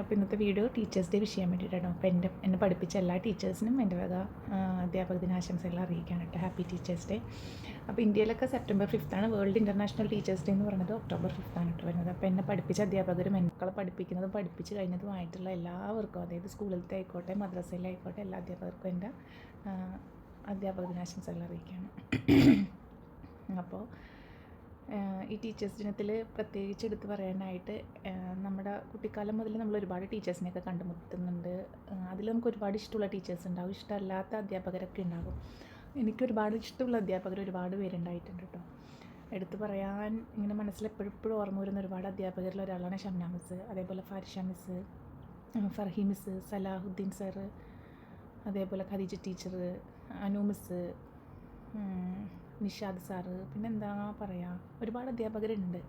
അപ്പോൾ ഇന്നത്തെ video teachers day വിഷയം വേണ്ടിയിട്ടാണ് അപ്പോൾ എന്റെ എന്നെ പഠിപ്പിച്ച എല്ലാ ടീച്ചേഴ്സിനും എന്റെ വക അധ്യാപക ദിനാശംസകൾ അറിയിക്കാൻ കേട്ടോ. ഹാപ്പി ടീച്ചേഴ്സ് ഡേ അപ്പോൾ ഇന്ത്യയിലൊക്കെ സെപ്റ്റംബർ ഫിഫ്ത്താണ് വേൾഡ് ഇന്റർനാഷണൽ ടീച്ചേഴ്സ് ഡേ എന്ന് പറയുന്നത് ഒക്ടോബർ ഫിഫ്ത്താണ് കേട്ടോ വരുന്നത്. അപ്പോൾ എന്നെ പഠിപ്പിച്ച അധ്യാപകരും മക്കളെ പഠിപ്പിക്കുന്നതും പഠിപ്പിച്ച് കഴിഞ്ഞതുമായിട്ടുള്ള എല്ലാവർക്കും അതായത് സ്കൂളിലത്തെ ആയിക്കോട്ടെ മദ്രസയിലായിക്കോട്ടെ എല്ലാ അധ്യാപകർക്കും എന്റെ അധ്യാപക ദിനാശംസകൾ അറിയിക്കുകയാണ്. അപ്പോൾ ഈ ടീച്ചേഴ്സ് ദിനത്തിൽ പ്രത്യേകിച്ച് എടുത്ത് പറയാനായിട്ട് നമ്മുടെ കുട്ടിക്കാലം മുതൽ നമ്മൾ ഒരുപാട് ടീച്ചേഴ്സിനെയൊക്കെ കണ്ടുമുട്ടുന്നുണ്ട് അതിൽ നമുക്ക് ഒരുപാട് ഇഷ്ടമുള്ള ടീച്ചേഴ്സ് ഉണ്ടാവും. ഇഷ്ടമല്ലാത്ത അധ്യാപകരൊക്കെ ഉണ്ടാകും എനിക്ക് ഒരുപാട് ഇഷ്ടമുള്ള അധ്യാപകർ ഒരുപാട് പേരുണ്ടായിട്ടുണ്ട് കേട്ടോ. എടുത്തു പറയാൻ ഇങ്ങനെ മനസ്സിൽ എപ്പോഴും എപ്പോഴും ഓർമ്മ വരുന്ന ഒരുപാട് അധ്യാപകരിൽ ഒരാളാണ് ഷംന മിസ് അതേപോലെ Farisha miss Farhi miss Salahuddin sir അതേപോലെ Khadeeja teacher Anu miss Nishad sir പിന്നെന്താ പറയുക ഒരുപാട് അധ്യാപകരുണ്ട്.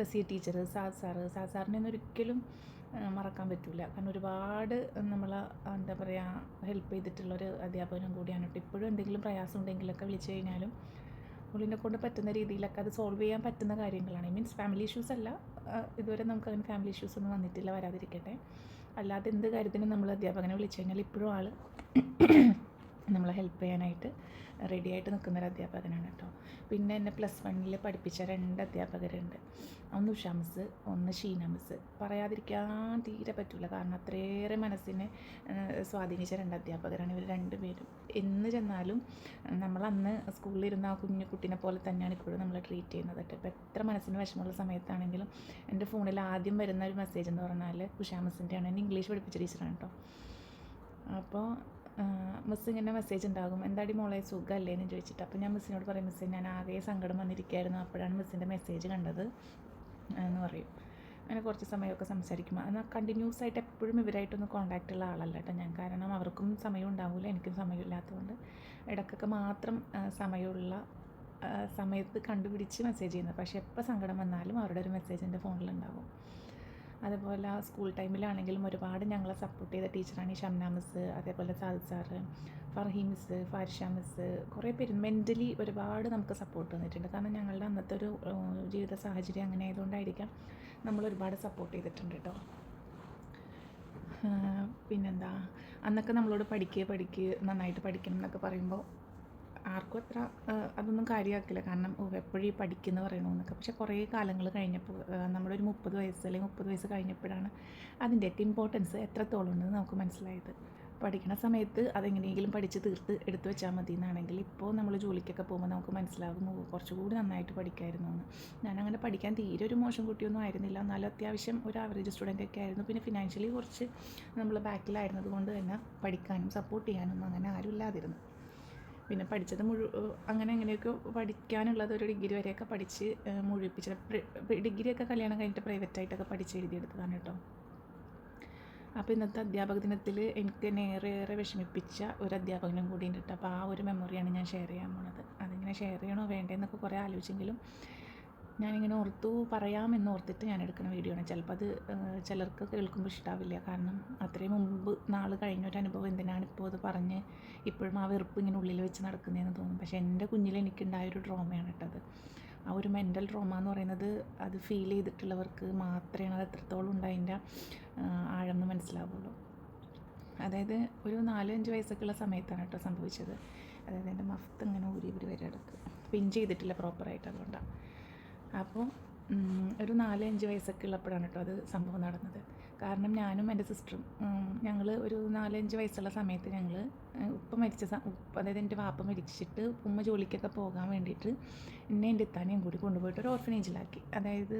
റസിയ ടീച്ചർ സാദ് സാറ് സാദ് സാറിനെ ഒന്നും ഒരിക്കലും മറക്കാൻ പറ്റില്ല കാരണം ഒരുപാട് നമ്മൾ എന്താ പറയുക ഹെൽപ്പ് ചെയ്തിട്ടുള്ളൊരു അധ്യാപകനും കൂടിയാണ്. കേട്ടോ ഇപ്പോഴും എന്തെങ്കിലും പ്രയാസം ഉണ്ടെങ്കിലൊക്കെ വിളിച്ചു കഴിഞ്ഞാലും പുള്ളിനെ കൊണ്ട് പറ്റുന്ന രീതിയിലൊക്കെ അത് സോൾവ് ചെയ്യാൻ പറ്റുന്ന കാര്യങ്ങളാണ്. ഐ മീൻസ് ഫാമിലി ഇഷ്യൂസ് അല്ല ഇതുവരെ നമുക്ക് അങ്ങനെ ഫാമിലി ഇഷ്യൂസ് ഒന്നും വന്നിട്ടില്ല വരാതിരിക്കട്ടെ. അല്ലാതെ എന്ത് കാര്യത്തിനും നമ്മൾ അധ്യാപകനെ വിളിച്ചു കഴിഞ്ഞാൽ ഇപ്പോഴും ആൾ നമ്മളെ ഹെൽപ്പ് ചെയ്യാനായിട്ട് റെഡി ആയിട്ട് നിൽക്കുന്ന ഒരു അധ്യാപകനാണ് കേട്ടോ. പിന്നെ എന്നെ പ്ലസ് വണ്ണിൽ പഠിപ്പിച്ച രണ്ട് അധ്യാപകരുണ്ട്. ഒന്ന് ഉഷാമിസ് ഒന്ന് ഷീന മിസ് പറയാതിരിക്കാൻ തീരെ പറ്റില്ല കാരണം അത്രയേറെ മനസ്സിനെ സ്വാധീനിച്ച രണ്ട് അധ്യാപകരാണ് ഇവർ രണ്ടുപേരും എന്ന് ചെന്നാലും നമ്മളന്ന് സ്കൂളിലിരുന്ന ആ കുഞ്ഞു കുട്ടീനെ പോലെ തന്നെയാണ് ഇപ്പോഴും നമ്മൾ ട്രീറ്റ് ചെയ്യുന്നത് കേട്ടോ. ഇപ്പോൾ എത്ര മനസ്സിന് വിഷമമുള്ള സമയത്താണെങ്കിലും എന്റെ ഫോണിൽ ആദ്യം വരുന്ന ഒരു മെസ്സേജ് എന്ന് പറഞ്ഞാൽ ഉഷ മിസ്സിന്റെയാണ് എന്നെ ഇംഗ്ലീഷ് പഠിപ്പിച്ച ടീച്ചറാണ് കേട്ടോ. അപ്പോൾ മിസ് ഇങ്ങനെ മെസ്സേജ് ഉണ്ടാകും. എന്താടി മോളെ സുഖമല്ലേ എന്ന് ചോദിച്ചിട്ട്. അപ്പോൾ ഞാൻ മിസ്സിനോട് പറയും മിസ്സേ ഞാൻ ആകെ സങ്കടം വന്നിരിക്കുകയായിരുന്നു. അപ്പോഴാണ് മിസ്സിന്റെ മെസ്സേജ് കണ്ടത്. എന്ന് പറയും. അങ്ങനെ കുറച്ച് സമയമൊക്കെ സംസാരിക്കും. എന്നാൽ കണ്ടിന്യൂസ് ആയിട്ട് എപ്പോഴും ഇവരായിട്ടൊന്നും കോണ്ടാക്റ്റ് ഉള്ള ആളല്ല കേട്ടോ ഞാൻ. കാരണം അവർക്കും സമയം ഉണ്ടാവില്ല എനിക്കും സമയമില്ലാത്തതുകൊണ്ട്. ഇടയ്ക്കൊക്കെ മാത്രം സമയമുള്ള സമയത്ത് കണ്ടുപിടിച്ച് മെസ്സേജ് ചെയ്യുന്നത്. പക്ഷേ എപ്പോൾ സങ്കടം വന്നാലും അവരുടെ ഒരു മെസ്സേജ് എന്റെ ഫോണിലുണ്ടാവും അതേപോലെ സ്കൂൾ ടൈമിലാണെങ്കിലും ഒരുപാട് ഞങ്ങളെ സപ്പോർട്ട് ചെയ്ത ടീച്ചറാണ് ഈ ഷംന മിസ് അതേപോലെ Sadid sir miss Farisha miss കുറേ പേര് മെന്റലി ഒരുപാട് നമുക്ക് സപ്പോർട്ട് തന്നിട്ടുണ്ട്. കാരണം ഞങ്ങളുടെ അന്നത്തെ ഒരു ജീവിത സാഹചര്യം അങ്ങനെ ആയതുകൊണ്ടായിരിക്കാം നമ്മൾ ഒരുപാട് സപ്പോർട്ട് ചെയ്തിട്ടുണ്ട് കേട്ടോ പിന്നെന്താ? അന്നൊക്കെ നമ്മളോട് പഠിക്കുക പഠിക്കുക നന്നായിട്ട് പഠിക്കണം എന്നൊക്കെ പറയുമ്പോൾ ആർക്കും അത്ര അതൊന്നും കാര്യമാക്കില്ല. കാരണം എപ്പോഴും ഈ പഠിക്കുന്ന പറയണമെന്നൊക്കെ പക്ഷെ കുറേ കാലങ്ങൾ കഴിഞ്ഞപ്പോൾ നമ്മുടെ ഒരു മുപ്പത് വയസ്സ് അല്ലെങ്കിൽ മുപ്പത് വയസ്സ് കഴിഞ്ഞപ്പോഴാണ് അതിന്റെയൊക്കെ ഇമ്പോർട്ടൻസ് എത്രത്തോളം ഉണ്ടെന്ന് നമുക്ക് മനസ്സിലായത്. പഠിക്കണ സമയത്ത് അതെങ്ങനെയെങ്കിലും പഠിച്ച് തീർത്ത് എടുത്തു വെച്ചാൽ മതി എന്നാണെങ്കിൽ ഇപ്പോൾ നമ്മൾ ജോലിക്കൊക്കെ പോകുമ്പോൾ നമുക്ക് മനസ്സിലാകും കുറച്ചുകൂടി നന്നായിട്ട് പഠിക്കായിരുന്നു എന്ന് ഞാനങ്ങനെ പഠിക്കാൻ തീരെ ഒരു മോശം കുട്ടിയൊന്നും ആയിരുന്നില്ല. എന്നാലും അത്യാവശ്യം ഒരു ആവറേജ് സ്റ്റുഡന്റ് ഒക്കെ ആയിരുന്നു. പിന്നെ ഫിനാൻഷ്യലി കുറച്ച് നമ്മൾ ബാക്കിലായിരുന്നത് കൊണ്ട് തന്നെ പഠിക്കാനും സപ്പോർട്ട് ചെയ്യാനും അങ്ങനെ ആരും ഇല്ലാതിരുന്നു. പിന്നെ പഠിച്ചത് മുഴു അങ്ങനെ എങ്ങനെയൊക്കെ പഠിക്കാനുള്ളത് ഒരു ഡിഗ്രി വരെയൊക്കെ പഠിച്ച് മുഴുവിപ്പിച്ചത് ഡിഗ്രിയൊക്കെ കല്യാണം കഴിഞ്ഞിട്ട് പ്രൈവറ്റായിട്ടൊക്കെ പഠിച്ച് എഴുതിയെടുത്തതാണ് കേട്ടോ. അപ്പോൾ ഇന്നത്തെ അധ്യാപക ദിനത്തിൽ എനിക്ക് നേരെ ഏറെ വിഷമിപ്പിച്ച ഒരു അധ്യാപകനും കൂടി ഉണ്ട് അപ്പോൾ ആ ഒരു മെമ്മറിയാണ് ഞാൻ ഷെയർ ചെയ്യാൻ പോണത്. അതിങ്ങനെ ഷെയർ ചെയ്യണോ വേണ്ടേന്നൊക്കെ കുറേ ആലോചിച്ചെങ്കിലും ഞാനിങ്ങനെ ഓർത്തു പറയാമെന്ന് ഓർത്തിട്ട് ഞാൻ എടുക്കുന്ന വീഡിയോ ആണ് ചിലപ്പോൾ അത് ചിലർക്ക് കേൾക്കുമ്പോൾ ഇഷ്ടാവില്ല. കാരണം അത്രയും മുമ്പ് നാൾ കഴിഞ്ഞൊരു അനുഭവം എന്തിനാണ് ഇപ്പോൾ അത് പറഞ്ഞ് ഇപ്പോഴും ആ വെറുപ്പ് ഇങ്ങനെ ഉള്ളിൽ വെച്ച് നടക്കുന്നതെന്ന് തോന്നും. പക്ഷേ എന്റെ കുഞ്ഞിൽ എനിക്കുണ്ടായ ഒരു ഡ്രോമയാണ് കേട്ടത് ആ ഒരു മെന്റൽ ഡ്രോമ എന്ന് പറയുന്നത് അത് ഫീൽ ചെയ്തിട്ടുള്ളവർക്ക് മാത്രമേ അത് എത്രത്തോളം ഉണ്ടായതിന്റെ ആഴം എന്ന് മനസ്സിലാവുള്ളൂ. അതായത് ഒരു നാലഞ്ച് വയസ്സൊക്കെയുള്ള സമയത്താണ് കേട്ടോ സംഭവിച്ചത്. അതായത് എന്റെ മഫ്ത്ത് ഇങ്ങനെ ഊരി ഊരി വരെ എടുക്കുക പിൻ ചെയ്തിട്ടില്ല പ്രോപ്പറായിട്ട് അതുകൊണ്ടാണ് അപ്പോൾ ഒരു നാല് അഞ്ച് വയസ്സൊക്കെ ഉള്ളപ്പോഴാണ് കേട്ടോ അത് സംഭവം നടന്നത്. കാരണം ഞാനും എന്റെ സിസ്റ്ററും ഞങ്ങൾ ഒരു നാലഞ്ച് വയസ്സുള്ള സമയത്ത് ഞങ്ങൾ ഉപ്പ മരിച്ച ഉപ്പ അതായത് എന്റെ വാപ്പ മരിച്ചിട്ട് ഉമ്മ ജോലിക്കൊക്കെ പോകാൻ വേണ്ടിയിട്ട് എന്നെ എന്റെ ഇത്താനെയും കൂടി കൊണ്ടുപോയിട്ട് ഒരു ഓർഫനേജിലാക്കി. അതായത്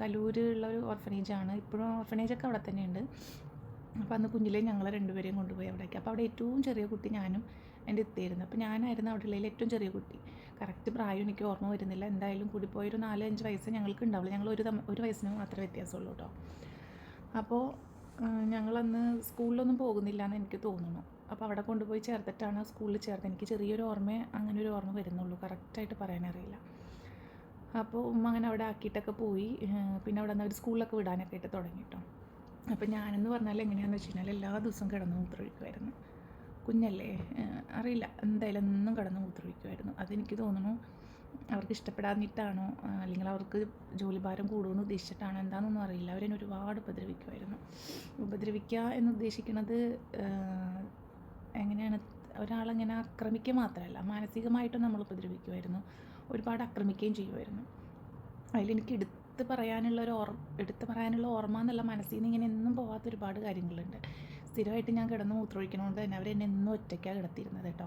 കലൂരുള്ള ഒരു ഓർഫനേജാണ്. ഇപ്പോഴും ഓർഫനേജൊക്കെ അവിടെ തന്നെയുണ്ട്. അപ്പോൾ അന്ന് കുഞ്ഞിലെ ഞങ്ങൾ രണ്ടുപേരെയും കൊണ്ടുപോയി അവിടേക്ക്. അപ്പോൾ അവിടെ ഏറ്റവും ചെറിയ കുട്ടി ഞാനും എന്റെ ഇത്തായിരുന്നു അപ്പോൾ ഞാനായിരുന്നു അവിടെ ഉള്ളതിൽ ഏറ്റവും ചെറിയ കുട്ടി. കറക്റ്റ് പ്രായം എനിക്ക് ഓർമ്മ വരുന്നില്ല. എന്തായാലും കൂടി നാലഞ്ച് നാല് അഞ്ച് വയസ്സ് ഞങ്ങൾക്ക് ഉണ്ടാവില്ല ഞങ്ങൾ ഒരു ഒരു വയസ്സിന് മാത്രമേ വ്യത്യാസമുള്ളൂ കേട്ടോ. അപ്പോൾ ഞങ്ങളന്ന് സ്കൂളിലൊന്നും പോകുന്നില്ല എന്ന് എനിക്ക് തോന്നുന്നു. അപ്പോൾ അവിടെ കൊണ്ടുപോയി ചേർത്തിട്ടാണ് സ്കൂളിൽ ചേർത്ത് എനിക്ക് ചെറിയൊരു ഓർമ്മ അങ്ങനെ ഒരു ഓർമ്മ വരുന്നുള്ളൂ. കറക്റ്റായിട്ട് പറയാനറിയില്ല. അപ്പോൾ ഉമ്മ അങ്ങനെ അവിടെ ആക്കിയിട്ടൊക്കെ പോയി. പിന്നെ അവിടെ നിന്ന് അവർ സ്കൂളിലൊക്കെ വിടാനൊക്കെ ആയിട്ട് തുടങ്ങി കേട്ടോ. അപ്പോൾ ഞാനെന്ന് പറഞ്ഞാൽ എങ്ങനെയാണെന്ന് വെച്ച് കഴിഞ്ഞാൽ എല്ലാ ദിവസവും കിടന്ന് മൂത്രമൊഴിക്കുമായിരുന്നു കുഞ്ഞല്ലേ? അറിയില്ല. എന്തായാലും എന്നും കിടന്ന് മൂത്രമൊഴിക്കുമായിരുന്നു അതെനിക്ക് തോന്നുന്നു അവർക്ക് ഇഷ്ടപ്പെടാഞ്ഞിട്ടാണോ അല്ലെങ്കിൽ അവർക്ക് ജോലിഭാരം കൂടുമെന്ന് ഉദ്ദേശിച്ചിട്ടാണോ എന്താണെന്നൊന്നും അറിയില്ല. അവരെന്നെ ഒരുപാട് ഉപദ്രവിക്കുമായിരുന്നു ഉപദ്രവിക്കുക എന്ന് ഉദ്ദേശിക്കുന്നത് എങ്ങനെയാണ് ഒരാളെങ്ങനെ ആക്രമിക്കുക മാത്രമല്ല മാനസികമായിട്ടും നമ്മൾ ഉപദ്രവിക്കുമായിരുന്നു ഒരുപാട് ആക്രമിക്കുകയും ചെയ്യുമായിരുന്നു അതിലെനിക്ക് എടുത്ത് പറയാനുള്ള ഒരു ഓർ എടുത്ത് പറയാനുള്ള ഓർമ്മ എന്നുള്ള മനസ്സിൽ നിന്ന് ഇങ്ങനെ എന്നും പോകാത്ത ഒരുപാട് കാര്യങ്ങളുണ്ട്. സ്ഥിരമായിട്ട് ഞാൻ കിടന്ന് മൂത്രമൊഴിക്കണോണ്ട് തന്നെ അവരെന്നെ എന്നും ഒറ്റയ്ക്കാണ് കിടത്തിയിരുന്നത് കേട്ടോ.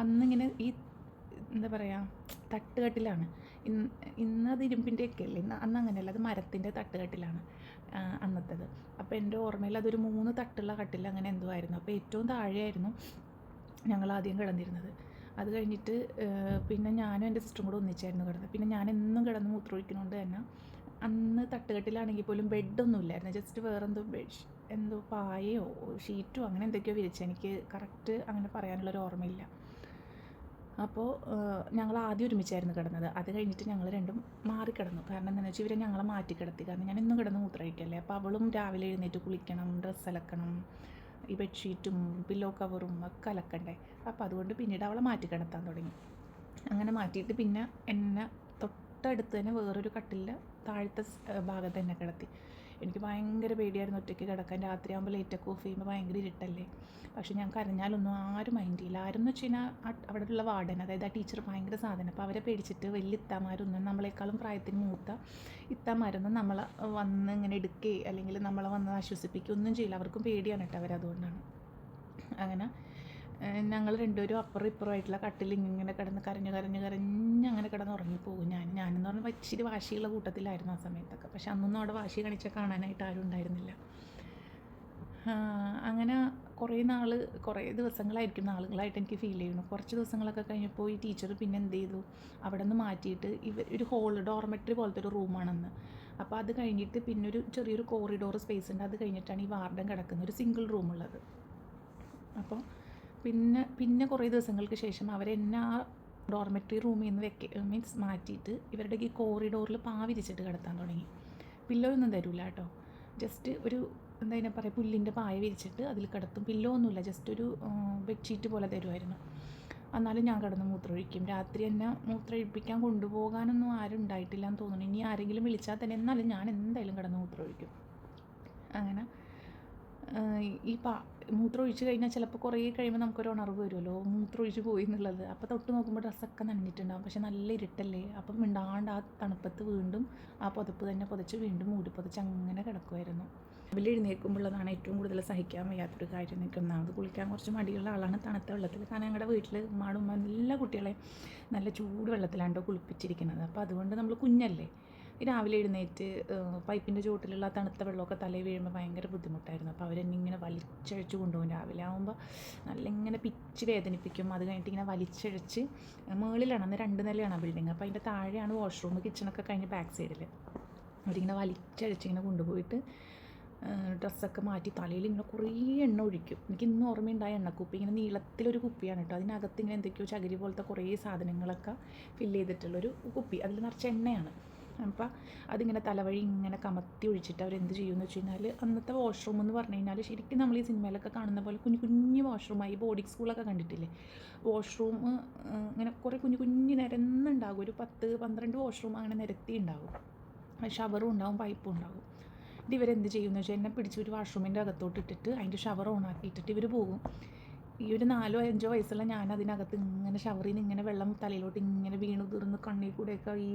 അന്നിങ്ങനെ ഈ എന്താ പറയുക തട്ടുകട്ടിലാണ്. ഇന്ന് ഇന്ന് അത് ഇരുമ്പിന്റെ ഒക്കെ അല്ലേ ഇന്ന് അന്ന് അങ്ങനെയല്ല അത് മരത്തിന്റെ തട്ടുകട്ടിലാണ് അന്നത്തേത്. അപ്പോൾ എന്റെ ഓർമ്മയിൽ അതൊരു മൂന്ന് തട്ടുള്ള കട്ടിൽ അങ്ങനെ എന്തോ ആയിരുന്നു. അപ്പോൾ ഏറ്റവും താഴെയായിരുന്നു ഞങ്ങൾ ആദ്യം കിടന്നിരുന്നത്. അത് കഴിഞ്ഞിട്ട് പിന്നെ ഞാനും എന്റെ സിസ്റ്ററും കൂടെ ഒന്നിച്ചായിരുന്നു കിടന്നത്. പിന്നെ ഞാൻ എന്നും കിടന്ന് മൂത്രമൊഴിക്കുന്നതുകൊണ്ട് തന്നെ അന്ന് തട്ടുകെട്ടിലാണെങ്കിൽ പോലും ബെഡൊന്നും ഇല്ലായിരുന്നു ജസ്റ്റ് വേറെന്തോ ബെഡ് എന്തോ പായയോ ഷീറ്റോ അങ്ങനെ എന്തൊക്കെയോ വിരിച്ചു. എനിക്ക് കറക്റ്റ് അങ്ങനെ പറയാനുള്ളൊരു ഓർമ്മയില്ല. അപ്പോൾ ഞങ്ങൾ ആദ്യം ഒരുമിച്ചായിരുന്നു കിടന്നത്. അത് കഴിഞ്ഞിട്ട് ഞങ്ങൾ രണ്ടും മാറിക്കിടന്നു. കാരണം എന്താണെന്ന് വെച്ചാൽ ഇവരെ ഞങ്ങളെ മാറ്റി കിടത്തി കാരണം ഞാൻ ഇന്നും കിടന്ന് മൂത്രമൊഴിക്കല്ലേ. അപ്പോൾ അവളും രാവിലെ എഴുന്നേറ്റ് കുളിക്കണം ഡ്രസ്സ് അലക്കണം ഈ ബെഡ്ഷീറ്റും പില്ലോ കവറും ഒക്കെ അലക്കണ്ടേ. അപ്പോൾ അതുകൊണ്ട് പിന്നീട് അവളെ മാറ്റി കിടത്താൻ തുടങ്ങി. അങ്ങനെ മാറ്റിയിട്ട് പിന്നെ എന്നെ തൊട്ടടുത്ത് തന്നെ വേറൊരു കട്ടിലിന്റെ താഴത്തെ ഭാഗത്ത് തന്നെ കിടത്തി. എനിക്ക് ഭയങ്കര പേടിയായിരുന്നു ഒറ്റയ്ക്ക് കിടക്കാൻ. രാത്രിയാകുമ്പോൾ ലൈറ്റൊക്കെ ഓഫ് ചെയ്യുമ്പോൾ ഭയങ്കര ഇരുട്ടല്ലേ. പക്ഷേ ഞാൻ കരഞ്ഞാലൊന്നും ആരും മൈൻഡ് ചെയ്യില്ല. ആരും വെച്ച് കഴിഞ്ഞാൽ അവിടെ ഉള്ള വാർഡൻ അതായത് ആ ടീച്ചർ ഭയങ്കര സാധനം. അപ്പോൾ അവരെ പേടിച്ചിട്ട് വലിയ ഇത്താമാരൊന്നും നമ്മളെക്കാളും പ്രായത്തിന് മൂത്ത ഇത്താമാരൊന്നും നമ്മളെ വന്ന് ഇങ്ങനെ എടുക്കുകയോ അല്ലെങ്കിൽ നമ്മളെ വന്ന് ആശ്വസിപ്പിക്കുകയൊന്നും ചെയ്യില്ല. അവർക്കും പേടിയാണ് കേട്ടോ അവരതുകൊണ്ടാണ് അങ്ങനെ ഞങ്ങൾ രണ്ടുപേരും അപ്പുറം ഇപ്പുറമായിട്ടുള്ള കട്ടിൽ ഇങ്ങനെ കിടന്ന് കരഞ്ഞ് കരഞ്ഞ് കരഞ്ഞ് അങ്ങനെ കിടന്ന് ഉറങ്ങിപ്പോകും ഞാൻ ഞാനെന്ന് പറഞ്ഞാൽ ഇച്ചിരി വാശിയുള്ള കൂട്ടത്തിലായിരുന്നു ആ സമയത്തൊക്കെ. പക്ഷെ അന്നൊന്നും അവിടെ വാശി കാണിച്ച കാണാനായിട്ട് ആരും ഉണ്ടായിരുന്നില്ല. അങ്ങനെ കുറേ നാൾ കുറേ ദിവസങ്ങളായിരിക്കും നാളുകളായിട്ട് എനിക്ക് ഫീൽ ചെയ്യുന്നു. കുറച്ച് ദിവസങ്ങളൊക്കെ കഴിഞ്ഞപ്പോൾ ഈ ടീച്ചർ പിന്നെ എന്ത് ചെയ്തു? അവിടെ നിന്ന് മാറ്റിയിട്ട് ഇവ ഒരു ഹോൾ ഡോർമെട്രി പോലത്തെ ഒരു റൂമാണെന്ന് അപ്പോൾ അത് കഴിഞ്ഞിട്ട് പിന്നെ ഒരു ചെറിയൊരു കോറിഡോർ സ്പേസ് ഉണ്ട്. അത് കഴിഞ്ഞിട്ടാണ് ഈ വാർഡൻ കിടക്കുന്നത്. ഒരു സിംഗിൾ റൂമുള്ളത് അപ്പോൾ പിന്നെ പിന്നെ കുറേ ദിവസങ്ങൾക്ക് ശേഷം അവരെന്നെ ആ ഡോർമെറ്ററി റൂമിൽ നിന്ന് വെക്ക മീൻസ് മാറ്റിയിട്ട് ഇവരുടെ ഈ കോറിഡോറിൽ പാ വിരിച്ചിട്ട് കിടത്താൻ തുടങ്ങി. പില്ലോ ഒന്നും തരില്ല കേട്ടോ ജസ്റ്റ് ഒരു എന്താ അതിനെ പറയുക പുല്ലിന്റെ പായ വിരിച്ചിട്ട് അതിൽ കിടത്തും. പില്ലോ ഒന്നുമില്ല ജസ്റ്റ് ഒരു ബെഡ്ഷീറ്റ് പോലെ തരുമായിരുന്നു എന്നാലും ഞാൻ കിടന്ന് മൂത്രമൊഴിക്കും. രാത്രി എന്നെ മൂത്രമൊഴിപ്പിക്കാൻ കൊണ്ടുപോകാനൊന്നും ആരും ഉണ്ടായിട്ടില്ല എന്ന് തോന്നുന്നു. ഇനി ആരെങ്കിലും വിളിച്ചാൽ തന്നെ എന്നാലും ഞാൻ എന്തായാലും കിടന്ന് മൂത്രമൊഴിക്കും. അങ്ങനെ ഈ പാ മൂത്രം ഒഴിച്ച് കഴിഞ്ഞാൽ ചിലപ്പോൾ കുറേ കഴിയുമ്പോൾ നമുക്കൊരു ഉണർവ് വരുമല്ലോ. മൂത്രം ഒഴിച്ച് പോയി എന്നുള്ളത്. അപ്പോൾ തൊട്ട് നോക്കുമ്പോൾ ഡ്രസ്സൊക്കെ നനഞ്ഞിട്ടുണ്ടാകും പക്ഷെ നല്ല ഇരുട്ടല്ലേ. അപ്പം മിണ്ടാണ്ട് ആ തണുപ്പത്ത് വീണ്ടും ആ പുതപ്പ് തന്നെ പുതച്ച് വീണ്ടും മൂടി പുതച്ച് അങ്ങനെ കിടക്കുമായിരുന്നു. രാവിലെ എഴുന്നേൽക്കുമ്പോഴതാണ് ഏറ്റവും കൂടുതൽ സഹിക്കാൻ വയ്യാത്തൊരു കാര്യം എനിക്ക് ഒന്നാമത് കുളിക്കാൻ കുറച്ച് മടിയുള്ള ആളാണ് തണുത്ത വെള്ളത്തിൽ. കാരണം ഞങ്ങളുടെ വീട്ടിൽ ഉമ്മാടും ഉമ്മ എല്ലാ കുട്ടികളെയും നല്ല ചൂട് വെള്ളത്തിലാണ്ടോ കുളിപ്പിച്ചിരിക്കുന്നത്. അപ്പോൾ അതുകൊണ്ട് നമ്മൾ കുഞ്ഞല്ലേ. രാവിലെ എഴുന്നേറ്റ് പൈപ്പിന്റെ ചുവട്ടിലുള്ള ആ തണുത്ത വെള്ളമൊക്കെ തലയിൽ വീഴുമ്പോൾ ഭയങ്കര ബുദ്ധിമുട്ടായിരുന്നു. അപ്പോൾ അവരെന്നെ ഇങ്ങനെ വലിച്ചഴിച്ച് കൊണ്ടുപോകും രാവിലെ. ആകുമ്പോൾ നല്ല ഇങ്ങനെ പിച്ച് വേദനിപ്പിക്കും. അത് കഴിഞ്ഞിട്ട് ഇങ്ങനെ വലിച്ചഴിച്ച് മുകളിലാണ് അന്ന് രണ്ട് നിലയാണ് ആ ബിൽഡിങ് അപ്പോൾ അതിന്റെ താഴെയാണ് വാഷ്റൂം കിച്ചണൊക്കെ കഴിഞ്ഞ് ബാക്ക് സൈഡിൽ അവരിങ്ങനെ വലിച്ചഴിച്ച് ഇങ്ങനെ കൊണ്ടുപോയിട്ട് ഡ്രസ്സൊക്കെ മാറ്റി തലയിൽ ഇങ്ങനെ കുറേ എണ്ണ ഒഴിക്കും. എനിക്ക് ഇന്നും ഓർമ്മയുണ്ടായ എണ്ണക്കുപ്പി. ഇങ്ങനെ നീളത്തിലൊരു കുപ്പിയാണ് കേട്ടോ അതിനകത്ത് ഇങ്ങനെ എന്തൊക്കെയോ ചകിരി പോലത്തെ കുറേ സാധനങ്ങളൊക്കെ ഫില്ല് ചെയ്തിട്ടുള്ളൊരു കുപ്പി. അതിൽ നിറച്ച് എണ്ണയാണ്. അപ്പം അതിങ്ങനെ തലവഴി ഇങ്ങനെ കമത്തി ഒഴിച്ചിട്ട് അവരെന്ത് ചെയ്യുമെന്ന് വെച്ച് കഴിഞ്ഞാൽ അന്നത്തെ വാഷ്റൂം എന്ന് പറഞ്ഞു കഴിഞ്ഞാൽ ശരിക്കും നമ്മൾ ഈ സിനിമയിലൊക്കെ കാണുന്ന പോലെ കുഞ്ഞു കുഞ്ഞു വാഷ്റൂമായി ബോർഡിംഗ് സ്കൂളൊക്കെ കണ്ടിട്ടില്ലേ? വാഷ്റൂം ഇങ്ങനെ കുറേ കുഞ്ഞു കുഞ്ഞു നിരന്നുണ്ടാകും. ഒരു പത്ത് പന്ത്രണ്ട് വാഷ്റൂം അങ്ങനെ നിരത്തി ഉണ്ടാകും. ഷവറും ഉണ്ടാവും പൈപ്പും ഉണ്ടാകും. ഇത് ഇവരെന്ത് ചെയ്യുമെന്ന് വെച്ചാൽ എന്നെ പിടിച്ച് ഒരു വാഷ്റൂമിന്റെ അകത്തോട്ട് ഇട്ടിട്ട് അതിന്റെ ഷവർ ഓൺ ആക്കിയിട്ടിട്ട് ഇവർ പോകും. ഈ ഒരു നാലോ അഞ്ചോ വയസ്സുള്ള ഞാൻ അതിനകത്ത് ഇങ്ങനെ ഷവറിൽ നിന്ന് ഇങ്ങനെ വെള്ളം തലയിലോട്ട് ഇങ്ങനെ വീണു തീർന്ന് കണ്ണിൽ കൂടെയൊക്കെ ഈ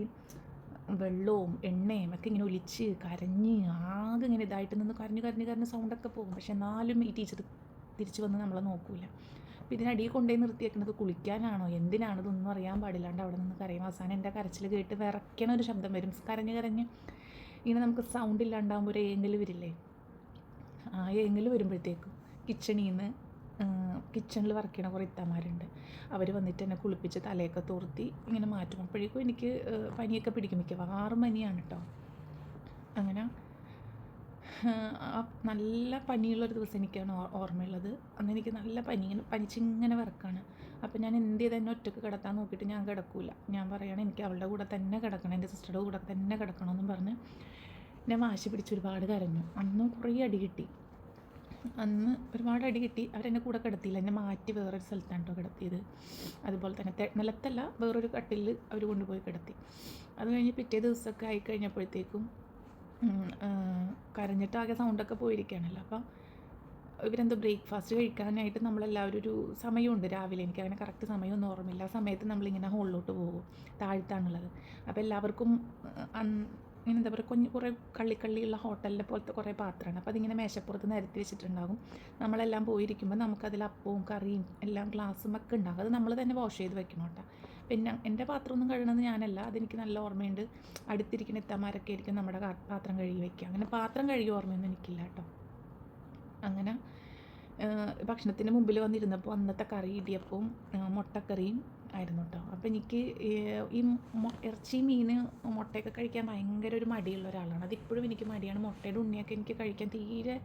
വെള്ളവും എണ്ണയും ഒക്കെ ഇങ്ങനെ ഒലിച്ച് കരഞ്ഞ് ആകെ ഇങ്ങനെ ഇതായിട്ട് നിന്ന് കരഞ്ഞ് കരഞ്ഞ് കരഞ്ഞ് സൗണ്ടൊക്കെ പോകും. പക്ഷെ എന്നാലും ഈ ടീച്ചർ തിരിച്ച് വന്ന് നമ്മളെ നോക്കൂല. അപ്പം ഇതിനടിയിൽ കൊണ്ടുപോയി നിർത്തിയേക്കുന്നത് കുളിക്കാനാണോ? എന്തിനാണ്? ഇതൊന്നും അറിയാൻ പാടില്ലാണ്ട് അവിടെ നിന്ന് കരയും. അവസാനം എന്റെ കരച്ചിൽ കേട്ട് വിറയ്ക്കണ ഒരു ശബ്ദം വരും. കരഞ്ഞ് കരഞ്ഞ് ഇങ്ങനെ നമുക്ക് സൗണ്ട് ഇല്ലാണ്ടാകുമ്പോൾ ഒരു ഏങ്ങൽ വരില്ലേ? ആ ഏങ്ങൽ വരുമ്പോഴത്തേക്കും കിച്ചണിൽ നിന്ന് കിച്ചണിൽ വർക്ക് ചെയ്യണ കുറേ ഇത്താമാരുണ്ട്. അവർ വന്നിട്ട് എന്നെ കുളിപ്പിച്ച് തലയൊക്കെ തോർത്തി ഇങ്ങനെ മാറ്റും അപ്പോഴേക്കും എനിക്ക് പനിയൊക്കെ പിടിക്കും മിക്കവാറും. പനിയാണ് കേട്ടോ അങ്ങനെ നല്ല പനിയുള്ളൊരു ദിവസം എനിക്കാണ് ഓർമ്മയുള്ളത്. അന്ന് എനിക്ക് നല്ല പനി ഇങ്ങനെ പനിച്ചിങ്ങനെ വിറക്കാണ് അപ്പോൾ ഞാൻ എന്ത് ചെയ്ത് എന്നെ ഒറ്റയ്ക്ക് കിടത്താൻ നോക്കിയിട്ട് ഞാൻ കിടക്കൂല. ഞാൻ പറയുകയാണ് എനിക്ക് അവളുടെ കൂടെ തന്നെ കിടക്കണം എന്റെ സിസ്റ്ററുടെ കൂടെ തന്നെ കിടക്കണമെന്നും പറഞ്ഞ് ഞാൻ വാശി പിടിച്ച് ഒരുപാട് കരഞ്ഞു. അന്ന് കുറേ അടി കിട്ടി. അന്ന് ഒരുപാട് അടി കിട്ടി. അവരെന്നെ കൂടെ കിടത്തിയില്ല. എന്നെ മാറ്റി വേറൊരു സ്ഥലത്താണ് കേട്ടോ കിടത്തിയത്. അതുപോലെ തന്നെ നിലത്തല്ല വേറൊരു കട്ടിലിൽ അവർ കൊണ്ടുപോയി കിടത്തി. അത് കഴിഞ്ഞ് പിറ്റേ ദിവസമൊക്കെ ആയി കഴിഞ്ഞപ്പോഴത്തേക്കും കരഞ്ഞിട്ട് ആകെ സൗണ്ടൊക്കെ പോയിരിക്കുകയാണല്ലോ. അപ്പം ഇവരെന്തോ ബ്രേക്ക്ഫാസ്റ്റ് കഴിക്കാനായിട്ട് നമ്മളെല്ലാവരും ഒരു സമയമുണ്ട് രാവിലെ. എനിക്ക് അങ്ങനെ കറക്റ്റ് സമയമൊന്നും ഓർമ്മയില്ല. ആ സമയത്ത് നമ്മളിങ്ങനെ ഹോളിലോട്ട് പോകും. താഴത്താണുള്ളത്. അപ്പോൾ എല്ലാവർക്കും ഇങ്ങനെ എന്താ പറയുക കുഞ്ഞ് കുറേ കള്ളിക്കള്ളിയുള്ള ഹോട്ടലിലെ പോലത്തെ കുറേ പാത്രമാണ് അപ്പോൾ അതിങ്ങനെ മേശപ്പുറത്ത് നിരത്തി വെച്ചിട്ടുണ്ടാകും. നമ്മളെല്ലാം പോയിരിക്കുമ്പോൾ നമുക്കതിൽ അപ്പവും കറിയും എല്ലാം ഗ്ലാസ്സും ഒക്കെ ഉണ്ടാകും. അത് നമ്മൾ തന്നെ വാഷ് ചെയ്ത് വെക്കണം കേട്ടോ. പിന്നെ എന്റെ പാത്രമൊന്നും കഴുകണമെന്ന് ഞാനല്ല. അതെനിക്ക് നല്ല ഓർമ്മയുണ്ട്. അടുത്തിരിക്കുന്ന എത്താമാരൊക്കെ ആയിരിക്കും നമ്മുടെ പാത്രം കഴുകി വെക്കുക. അങ്ങനെ പാത്രം കഴുകി ഓർമ്മയൊന്നും എനിക്കില്ല കേട്ടോ. അങ്ങനെ ഭക്ഷണത്തിന് മുമ്പിൽ വന്നിരുന്നപ്പോൾ അന്നത്തെ കറി ഇടിയപ്പവും മുട്ടക്കറിയും ആയിരുന്നു കേട്ടോ അപ്പോൾ എനിക്ക് ഈ ഇറച്ചി മീൻ മുട്ടയൊക്കെ കഴിക്കാൻ ഭയങ്കര ഒരു മടിയുള്ള ഒരാളാണ്. അതിപ്പോഴും എനിക്ക് മടിയാണ്. മുട്ടയുടെ ഉണ്ണിയൊക്കെ എനിക്ക് കഴിക്കാൻ തീരെ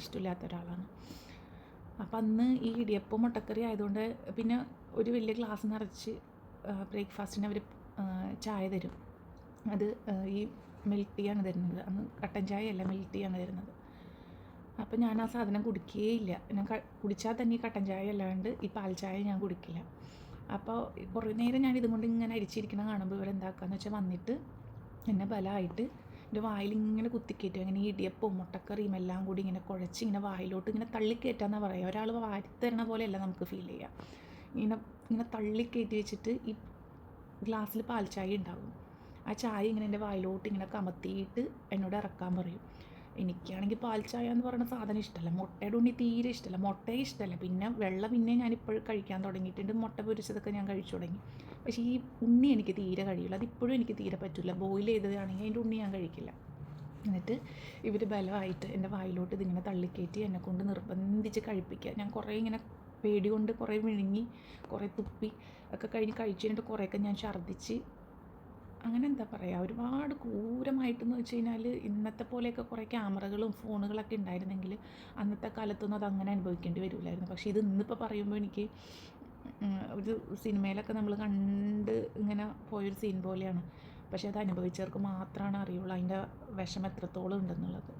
ഇഷ്ടമില്ലാത്ത ഒരാളാണ്. അപ്പം അന്ന് ഈ ഇടിയപ്പം മുട്ടക്കറി ആയതുകൊണ്ട് പിന്നെ ഒരു വലിയ ഗ്ലാസ് നിറച്ച് ബ്രേക്ക്ഫാസ്റ്റിന് അവർ ചായ തരും. അത് ഈ മിൽക്ക് ടീ ആണ് തരുന്നത്. അന്ന് കട്ടൻ ചായ അല്ല മിൽക്ക് ടീ ആണ് തരുന്നത്. അപ്പം ഞാൻ ആ സാധനം കുടിക്കുകയില്ല ഞാൻ കുടിച്ചാൽ തന്നെ ഈ കട്ടൻ ചായ അല്ലാണ്ട് ഈ പാൽ ചായ ഞാൻ കുടിക്കില്ല. അപ്പോൾ കുറേ നേരം ഞാൻ ഇതും കൊണ്ട് ഇങ്ങനെ അരിച്ചിരിക്കണ കാണുമ്പോൾ ഇവരെന്താക്കാന്ന് വെച്ചാൽ വന്നിട്ട് എന്നെ ബലമായിട്ട് എന്റെ വായിൽ ഇങ്ങനെ കുത്തിക്കയറ്റും അങ്ങനെ ഇടിയപ്പവും മുട്ടക്കറിയും എല്ലാം കൂടി ഇങ്ങനെ കുഴച്ച് ഇങ്ങനെ വായിലോട്ട് ഇങ്ങനെ തള്ളിക്കയറ്റാന്ന് പറയുക ഒരാൾ വാരിത്തരണ പോലെയല്ല നമുക്ക് ഫീൽ ചെയ്യുക ഇങ്ങനെ ഇങ്ങനെ തള്ളിക്കയറ്റി വെച്ചിട്ട് ഈ ഗ്ലാസ്സിൽ പാൽ ചായ ഉണ്ടാകും ആ ചായ ഇങ്ങനെ എന്റെ വായിലോട്ട് ഇങ്ങനെ കമത്തിയിട്ട് എന്നോട് ഇറക്കാൻ പറയും. എനിക്കാണെങ്കിൽ പാൽ ചായ എന്ന് പറയുന്ന സാധനം ഇഷ്ടമല്ല മുട്ടയുടെ ഉണ്ണി തീരെ ഇഷ്ടമല്ല മുട്ട ഇഷ്ടമല്ല പിന്നെ വെള്ളം പിന്നെ ഞാനിപ്പോഴും കഴിക്കാൻ തുടങ്ങിയിട്ടുണ്ട്. മുട്ട പൊരിച്ചതൊക്കെ ഞാൻ കഴിച്ചു തുടങ്ങി. പക്ഷേ ഈ ഉണ്ണി എനിക്ക് തീരെ കഴിയില്ല. അതിപ്പോഴും എനിക്ക് തീരെ പറ്റില്ല ബോയിൽ ചെയ്തതാണെങ്കിൽ അതിന്റെ ഉണ്ണി ഞാൻ കഴിക്കില്ല. എന്നിട്ട് ഇവർ ബലമായിട്ട് എന്റെ വായിലോട്ട് ഇതിങ്ങനെ തള്ളിക്കയറ്റി എന്നെ കൊണ്ട് നിർബന്ധിച്ച് കഴിപ്പിക്കുക. ഞാൻ കുറേ ഇങ്ങനെ പേടി കൊണ്ട് കുറേ വിഴുങ്ങി കുറേ തുപ്പി ഒക്കെ കഴിഞ്ഞ് കഴിച്ചു കഴിഞ്ഞിട്ട് കുറേയൊക്കെ ഞാൻ ഛർദ്ദിച്ച് അങ്ങനെ എന്താ പറയുക ഒരുപാട് ക്രൂരമായിട്ടെന്ന് വെച്ച് കഴിഞ്ഞാൽ ഇന്നത്തെ പോലെയൊക്കെ കുറേ ക്യാമറകളും ഫോണുകളൊക്കെ ഉണ്ടായിരുന്നെങ്കിൽ അന്നത്തെ കാലത്തൊന്നും അത് അങ്ങനെ അനുഭവിക്കേണ്ടി വരില്ലായിരുന്നു പക്ഷേ ഇത് ഇന്നിപ്പോൾ പറയുമ്പോൾ എനിക്ക് ഒരു സിനിമയിലൊക്കെ നമ്മൾ കണ്ട് ഇങ്ങനെ പോയൊരു സീൻ പോലെയാണ്. പക്ഷേ അത് അനുഭവിച്ചവർക്ക് മാത്രമാണ് അറിയുള്ളൂ അതിന്റെ വിഷം എത്രത്തോളം ഉണ്ടെന്നുള്ളത്.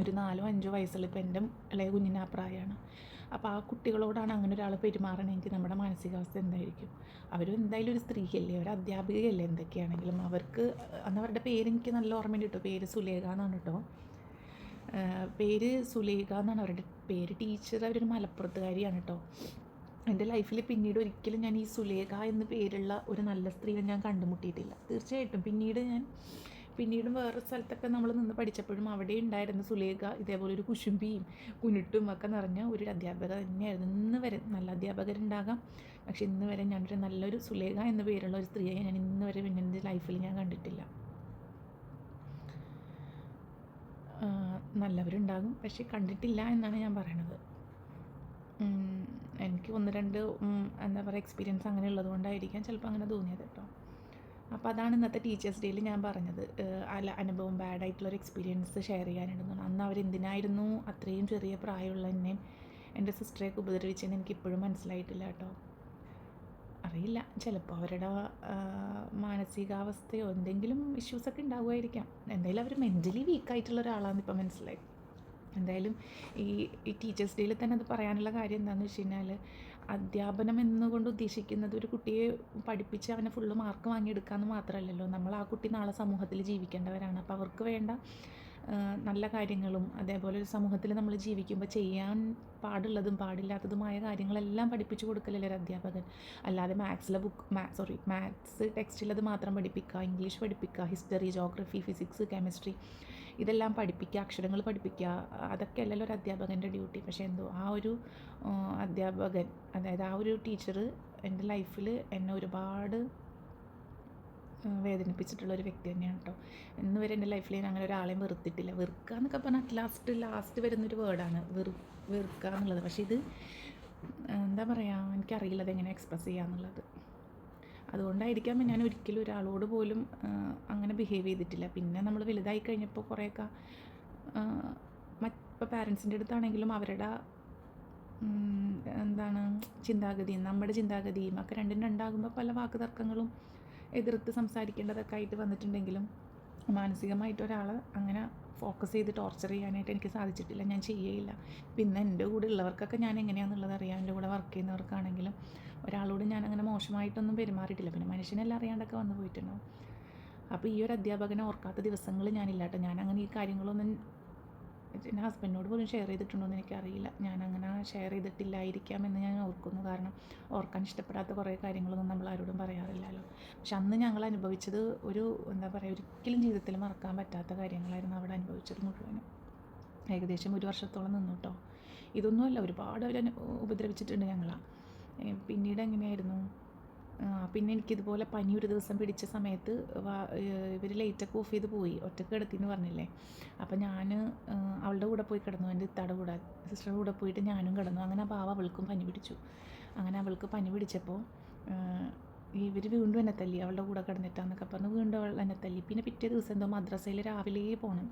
ഒരു നാലോ അഞ്ചോ വയസ്സുള്ള ഇപ്പം എന്റെ ഇളയ കുഞ്ഞിന് ആ പ്രായമാണ് അപ്പോൾ ആ കുട്ടികളോടാണ് അങ്ങനെ ഒരാൾ പെരുമാറണമെങ്കിൽ നമ്മുടെ മാനസികാവസ്ഥ എന്തായിരിക്കും? അവർ എന്തായാലും ഒരു സ്ത്രീയല്ലേ? ഒരു അധ്യാപികയല്ലേ എന്തൊക്കെയാണെങ്കിലും. അവർക്ക് അന്ന് അവരുടെ പേര് എനിക്ക് നല്ല ഓർമ്മയുണ്ട് കേട്ടോ. പേര് സുലേഖ എന്നാണ് കേട്ടോ. പേര് സുലേഖ എന്നാണ് അവരുടെ പേര്. ടീച്ചർ അവരൊരു മലപ്പുറത്തുകാരിയാണ് കേട്ടോ. എന്റെ ലൈഫിൽ പിന്നീട് ഒരിക്കലും ഞാൻ ഈ സുലേഖ എന്ന പേരുള്ള ഒരു നല്ല സ്ത്രീയെ ഞാൻ കണ്ടുമുട്ടിയിട്ടില്ല. തീർച്ചയായിട്ടും പിന്നീട് ഞാൻ പിന്നീടും വേറെ സ്ഥലത്തൊക്കെ നമ്മൾ നിന്ന് പഠിച്ചപ്പോഴും അവിടെ ഉണ്ടായിരുന്ന സുലേഖ ഇതേപോലെ ഒരു കുശുമ്പിയും കുനിട്ടും ഒക്കെ നിറഞ്ഞ ഒരു അധ്യാപക തന്നെയായിരുന്നു. ഇന്ന് വരെ നല്ല അധ്യാപകരുണ്ടാകാം. പക്ഷെ ഇന്ന് വരെ ഞാനൊരു നല്ലൊരു സുലേഖ എന്ന പേരുള്ള ഒരു സ്ത്രീയെ ഞാൻ ഇന്ന് വരെ പിന്നെ എന്റെ ലൈഫിൽ ഞാൻ കണ്ടിട്ടില്ല. നല്ലവരുണ്ടാകും. പക്ഷെ കണ്ടിട്ടില്ല എന്നാണ് ഞാൻ പറയണത്. എനിക്ക് ഒന്ന് രണ്ട് എന്താ പറയുക എക്സ്പീരിയൻസ് അങ്ങനെ ഉള്ളത് കൊണ്ടായിരിക്കാം ചിലപ്പോൾ അങ്ങനെ തോന്നിയത് കേട്ടോ. അപ്പോൾ അതാണ് ഇന്നത്തെ ടീച്ചേഴ്സ് ഡേയിൽ ഞാൻ പറഞ്ഞത്. അല്ല അനുഭവം ബാഡായിട്ടുള്ളൊരു എക്സ്പീരിയൻസ് ഷെയർ ചെയ്യാനുണ്ടെന്നാണ് അന്ന് അവരെന്തിനായിരുന്നു അത്രയും ചെറിയ പ്രായമുള്ള എന്നെ എന്റെ സിസ്റ്ററെയൊക്കെ ഉപദ്രവിച്ചെന്ന് എനിക്ക് ഇപ്പോഴും മനസ്സിലായിട്ടില്ല കേട്ടോ. അറിയില്ല. ചിലപ്പോൾ അവരുടെ മാനസികാവസ്ഥയോ എന്തെങ്കിലും ഇഷ്യൂസൊക്കെ ഉണ്ടാകുമായിരിക്കാം എന്തായാലും അവർ മെന്റലി വീക്കായിട്ടുള്ള ഒരാളാണെന്ന് ഇപ്പോൾ മനസ്സിലായി. എന്തായാലും ഈ ഈ ടീച്ചേഴ്സ് ഡേയിൽ തന്നെ അത് പറയാനുള്ള കാര്യം എന്താണെന്ന് വെച്ച് കഴിഞ്ഞാൽ അധ്യാപനം എന്നുകൊണ്ട് ഉദ്ദേശിക്കുന്നത് ഒരു കുട്ടിയെ പഠിപ്പിച്ച് അവനെ ഫുള്ള് മാർക്ക് വാങ്ങിയെടുക്കാമെന്ന് മാത്രമല്ലല്ലോ. നമ്മൾ ആ കുട്ടി നാളെ സമൂഹത്തിൽ ജീവിക്കേണ്ടവരാണ്. അപ്പോൾ അവർക്ക് വേണ്ട നല്ല കാര്യങ്ങളും അതേപോലെ ഒരു സമൂഹത്തിൽ നമ്മൾ ജീവിക്കുമ്പോൾ ചെയ്യാൻ പാടുള്ളതും പാടില്ലാത്തതുമായ കാര്യങ്ങളെല്ലാം പഠിപ്പിച്ചു കൊടുക്കലല്ലേ ഒരു അധ്യാപകൻ? അല്ലാതെ മാത്സിലെ ബുക്ക് മാ സോറി മാത്സ് ടെക്സ്റ്റിലത് മാത്രം പഠിപ്പിക്കുക ഇംഗ്ലീഷ് പഠിപ്പിക്കുക ഹിസ്റ്ററി ജോഗ്രഫി ഫിസിക്സ് കെമിസ്ട്രി ഇതെല്ലാം പഠിപ്പിക്കുക അക്ഷരങ്ങൾ പഠിപ്പിക്കുക അതൊക്കെ അല്ലല്ലോ ഒരു അധ്യാപകന്റെ ഡ്യൂട്ടി. പക്ഷേ എന്തോ ആ ഒരു അധ്യാപകൻ അതായത് ആ ഒരു ടീച്ചർ എന്റെ ലൈഫിൽ എന്നെ ഒരുപാട് വേദനിപ്പിച്ചിട്ടുള്ള ഒരു വ്യക്തി തന്നെയാണ് കേട്ടോ. ഇന്ന് വരെ എന്റെ ലൈഫിൽ ഞാൻ അങ്ങനെ ഒരാളെയും വെറുത്തിട്ടില്ല. വെറുക്കുക എന്നൊക്കെ പറഞ്ഞാൽ ലാസ്റ്റ് ലാസ്റ്റ് വരുന്നൊരു വേർഡാണ് വെറു വെറുക്കുക എന്നുള്ളത്. പക്ഷേ ഇത് എന്താ പറയുക എനിക്കറിയില്ല എങ്ങനെ എക്സ്പ്രസ് ചെയ്യാന്നുള്ളത് അതുകൊണ്ടായിരിക്കാം ഞാൻ ഒരിക്കലും ഒരാളോട് പോലും അങ്ങനെ ബിഹേവ് ചെയ്തിട്ടില്ല. പിന്നെ നമ്മൾ വലുതായി കഴിഞ്ഞപ്പോൾ കുറേയൊക്കെ മറ്റ് പാരൻസിന്റെ അടുത്താണെങ്കിലും അവരുടെ എന്താണ് ചിന്താഗതിയും നമ്മുടെ ചിന്താഗതിയും ഒക്കെ രണ്ടും രണ്ടാകുമ്പോൾ പല വാക്ക് തർക്കങ്ങളും എതിർത്ത് സംസാരിക്കേണ്ടതൊക്കെ ആയിട്ട് വന്നിട്ടുണ്ടെങ്കിലും മാനസികമായിട്ട് ഒരാൾ അങ്ങനെ ഫോക്കസ് ചെയ്ത് ടോർച്ചർ ചെയ്യാനായിട്ട് എനിക്ക് സാധിച്ചിട്ടില്ല. ഞാൻ ചെയ്യേയില്ല. പിന്നെ എന്റെ കൂടെ ഉള്ളവർക്കൊക്കെ ഞാൻ എങ്ങനെയാണെന്നുള്ളത് അറിയാം. എന്റെ കൂടെ വർക്ക് ചെയ്യുന്നവർക്കാണെങ്കിലും ഒരാളോട് ഞാൻ അങ്ങനെ മോശമായിട്ടൊന്നും പെരുമാറിയിട്ടില്ല. പിന്നെ മനുഷ്യനെല്ലാം അറിയാണ്ടൊക്കെ വന്നു പോയിട്ടുണ്ടാവും. അപ്പോൾ ഈ ഒരു അധ്യാപകനെ ഓർക്കാത്ത ദിവസങ്ങൾ ഞാനില്ല കേട്ടോ ഞാൻ അങ്ങനെ ഈ കാര്യങ്ങളൊന്നും എന്റെ ഹസ്ബൻഡിനോട് പോലും ഷെയർ ചെയ്തിട്ടുണ്ടോ എന്ന് എനിക്കറിയില്ല. ഞാൻ അങ്ങനെ ഷെയർ ചെയ്തിട്ടില്ലായിരിക്കാം എന്ന് ഞാൻ ഓർക്കുന്നു. കാരണം ഓർക്കാൻ ഇഷ്ടപ്പെടാത്ത കുറേ കാര്യങ്ങളൊന്നും നമ്മൾ ആരോടും പറയാറില്ലല്ലോ. പക്ഷെ അന്ന് ഞങ്ങൾ അനുഭവിച്ചത് ഒരു എന്താ പറയുക ഒരിക്കലും ജീവിതത്തിൽ മറക്കാൻ പറ്റാത്ത കാര്യങ്ങളായിരുന്നു അവിടെ അനുഭവിച്ചത് മുഴുവനും. ഏകദേശം ഒരു വർഷത്തോളം നിന്നു കേട്ടോ ഇതൊന്നുമല്ല ഒരുപാട് അവർ ഉപദ്രവിച്ചിട്ടുണ്ട് ഞങ്ങളാ. പിന്നീട് എങ്ങനെയായിരുന്നു? പിന്നെ എനിക്കിതുപോലെ പനി ഒരു ദിവസം പിടിച്ച സമയത്ത് ഇവർ ലേറ്റൊക്കെ ഓഫ് ചെയ്ത് പോയി ഒറ്റയ്ക്ക് കിടത്തിന്ന് പറഞ്ഞില്ലേ. അപ്പം ഞാൻ അവളുടെ കൂടെ പോയി കിടന്നു എന്റെ ഇത്താടെ കൂടെ സിസ്റ്ററുടെ കൂടെ പോയിട്ട് ഞാനും കിടന്നു. അങ്ങനെ പാവ അവൾക്കും പനി പിടിച്ചു. അങ്ങനെ അവൾക്ക് പനി പിടിച്ചപ്പോൾ ഇവർ വീണ്ടും എന്നെ തല്ലി അവളുടെ കൂടെ കിടന്നിട്ടാന്നൊക്കെ പറഞ്ഞ് വീണ്ടും അവൾ എന്നെ തല്ലി. പിന്നെ പിറ്റേ ദിവസം എന്തോ മദ്രസയിൽ രാവിലെ പോകണം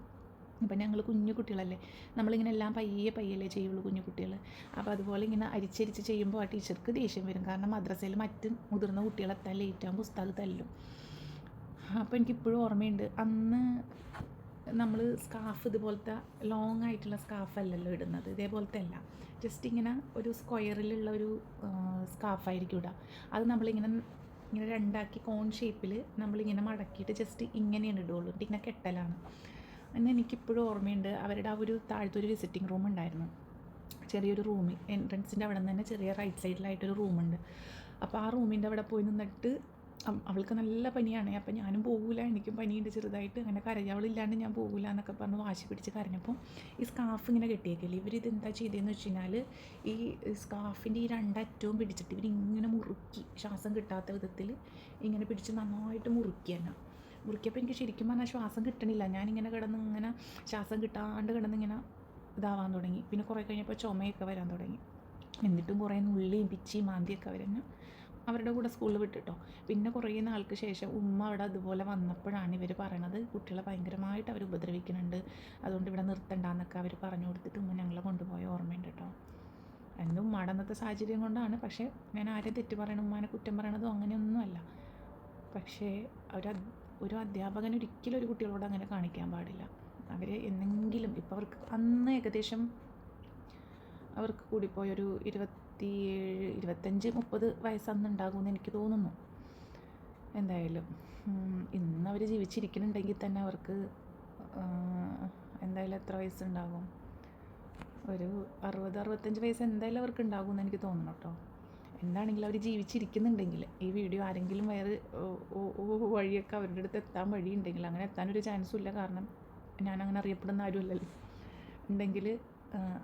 അപ്പം ഞങ്ങൾ കുഞ്ഞു കുട്ടികളല്ലേ നമ്മളിങ്ങനെ എല്ലാം പയ്യെ പയ്യല്ലേ ചെയ്യുള്ളൂ കുഞ്ഞു കുട്ടികൾ അപ്പോൾ അതുപോലെ ഇങ്ങനെ അരിച്ചരിച്ച് ചെയ്യുമ്പോൾ ആ ടീച്ചർക്ക് ദേഷ്യം വരും. കാരണം മദ്രസയിൽ മറ്റ് മുതിർന്ന കുട്ടികൾ എത്താൻ ലേറ്റാകുമ്പോൾ ഉസ്താദ് തല്ലും. അപ്പോൾ എനിക്കിപ്പോഴും ഓർമ്മയുണ്ട്. അന്ന് നമ്മൾ സ്കാഫ് ഇതുപോലത്തെ ലോങ് ആയിട്ടുള്ള സ്കാർഫ് അല്ലല്ലോ ഇടുന്നത്. ഇതേപോലത്തെ അല്ല. ജസ്റ്റ് ഇങ്ങനെ ഒരു സ്ക്വയറിലുള്ള ഒരു സ്കാഫായിരിക്കും ഇടുക അത് നമ്മളിങ്ങനെ ഇങ്ങനെ രണ്ടാക്കി കോൺ ഷേപ്പിൽ നമ്മളിങ്ങനെ മടക്കിയിട്ട് ജസ്റ്റ് ഇങ്ങനെയാണ് ഇടുകയുള്ളൂ. ഇങ്ങനെ കെട്ടലാണ്. എന്ന് എനിക്കിപ്പോഴും ഓർമ്മയുണ്ട്. അവരുടെ ആ ഒരു താഴത്തൊരു വിസിറ്റിംഗ് റൂം ഉണ്ടായിരുന്നു. ചെറിയൊരു റൂം എൻട്രൻസിന്റെ അവിടെ നിന്ന് തന്നെ ചെറിയ റൈറ്റ് സൈഡിലായിട്ടൊരു റൂമുണ്ട് അപ്പോൾ ആ റൂമിന്റെ അവിടെ പോയി നിന്നിട്ട് അവൾക്ക് നല്ല പനിയാണ്. അപ്പം ഞാനും പോകില്ല എനിക്കും പനിയുണ്ട് ചെറുതായിട്ട്. അങ്ങനെ കരയവളില്ലാണ്ട് ഞാൻ പോകില്ല എന്നൊക്കെ പറഞ്ഞ് വാശി പിടിച്ച് കരഞ്ഞപ്പോൾ ഈ സ്കാഫ് ഇങ്ങനെ കെട്ടിയേക്കല്ലേ ഇവർ ഇതെന്താ ചെയ്തതെന്ന് വെച്ച് കഴിഞ്ഞാൽ ഈ സ്കാഫിന്റെ ഈ രണ്ടറ്റവും പിടിച്ചിട്ട് ഇവരിങ്ങനെ മുറുക്കി ശ്വാസം കിട്ടാത്ത വിധത്തിൽ ഇങ്ങനെ പിടിച്ച് നന്നായിട്ട് മുറുക്കി തന്നെ. മുറുക്കിയപ്പോൾ എനിക്ക് ശരിക്കും പറഞ്ഞാൽ ശ്വാസം കിട്ടണില്ല. ഞാനിങ്ങനെ കിടന്ന് ഇങ്ങനെ ശ്വാസം കിട്ടാണ്ട് കിടന്നിങ്ങനെ ഇതാവാൻ തുടങ്ങി. പിന്നെ കുറേ കഴിഞ്ഞപ്പോൾ ചുമയൊക്കെ വരാൻ തുടങ്ങി. എന്നിട്ടും കുറേ നുള്ളിയും പിച്ചിയും മാന്തിയൊക്കെ വരുന്നു അവരുടെ കൂടെ സ്കൂളിൽ വിട്ടിട്ടോ. പിന്നെ കുറേ നാൾക്ക് ശേഷം ഉമ്മ അവിടെ അതുപോലെ വന്നപ്പോഴാണ് ഇവർ പറയണത് കുട്ടികളെ ഭയങ്കരമായിട്ട് അവർ ഉപദ്രവിക്കുന്നുണ്ട് അതുകൊണ്ട് ഇവിടെ നിർത്തണ്ടെന്നൊക്കെ അവർ പറഞ്ഞു കൊടുത്തിട്ട് ഉമ്മ ഞങ്ങളെ കൊണ്ടുപോയ ഓർമ്മയുണ്ട് കേട്ടോ എന്റെ ഉമ്മയുടെ അന്നത്തെ സാഹചര്യം കൊണ്ടാണ്. പക്ഷേ ഞാൻ ആരെയും തെറ്റ് പറയണ ഉമ്മാനെ കുറ്റം പറയണതും അങ്ങനെയൊന്നുമല്ല പക്ഷേ അദ്- ഒരു അധ്യാപകൻ ഒരിക്കലും ഒരു കുട്ടികളോട് അങ്ങനെ കാണിക്കാൻ പാടില്ല. അവർ എന്നെങ്കിലും ഇപ്പോൾ അവർക്ക് അന്ന് ഏകദേശം അവർക്ക് കൂടിപ്പോയൊരു ഇരുപത്തിയേഴ് ഇരുപത്തഞ്ച് മുപ്പത് വയസ്സന്ന് ഉണ്ടാകുമെന്ന് എനിക്ക് തോന്നുന്നു. എന്തായാലും ഇന്ന് അവർ ജീവിച്ചിരിക്കുന്നുണ്ടെങ്കിൽ തന്നെ അവർക്ക് എന്തായാലും എത്ര വയസ്സുണ്ടാകും? ഒരു അറുപത് അറുപത്തഞ്ച് വയസ്സ് എന്തായാലും അവർക്ക് ഉണ്ടാകുമെന്ന് എനിക്ക് തോന്നുന്നു കേട്ടോ. എന്താണെങ്കിലും അവർ ജീവിച്ചിരിക്കുന്നുണ്ടെങ്കിൽ ഈ വീഡിയോ ആരെങ്കിലും വേറെ വഴിയൊക്കെ അവരുടെ അടുത്ത് എത്താൻ വഴിയുണ്ടെങ്കിൽ അങ്ങനെ എത്താനൊരു ചാൻസും ഇല്ല. കാരണം ഞാൻ അങ്ങനെ അറിയപ്പെടുന്ന ആരുമല്ലല്ലോ. ഉണ്ടെങ്കിൽ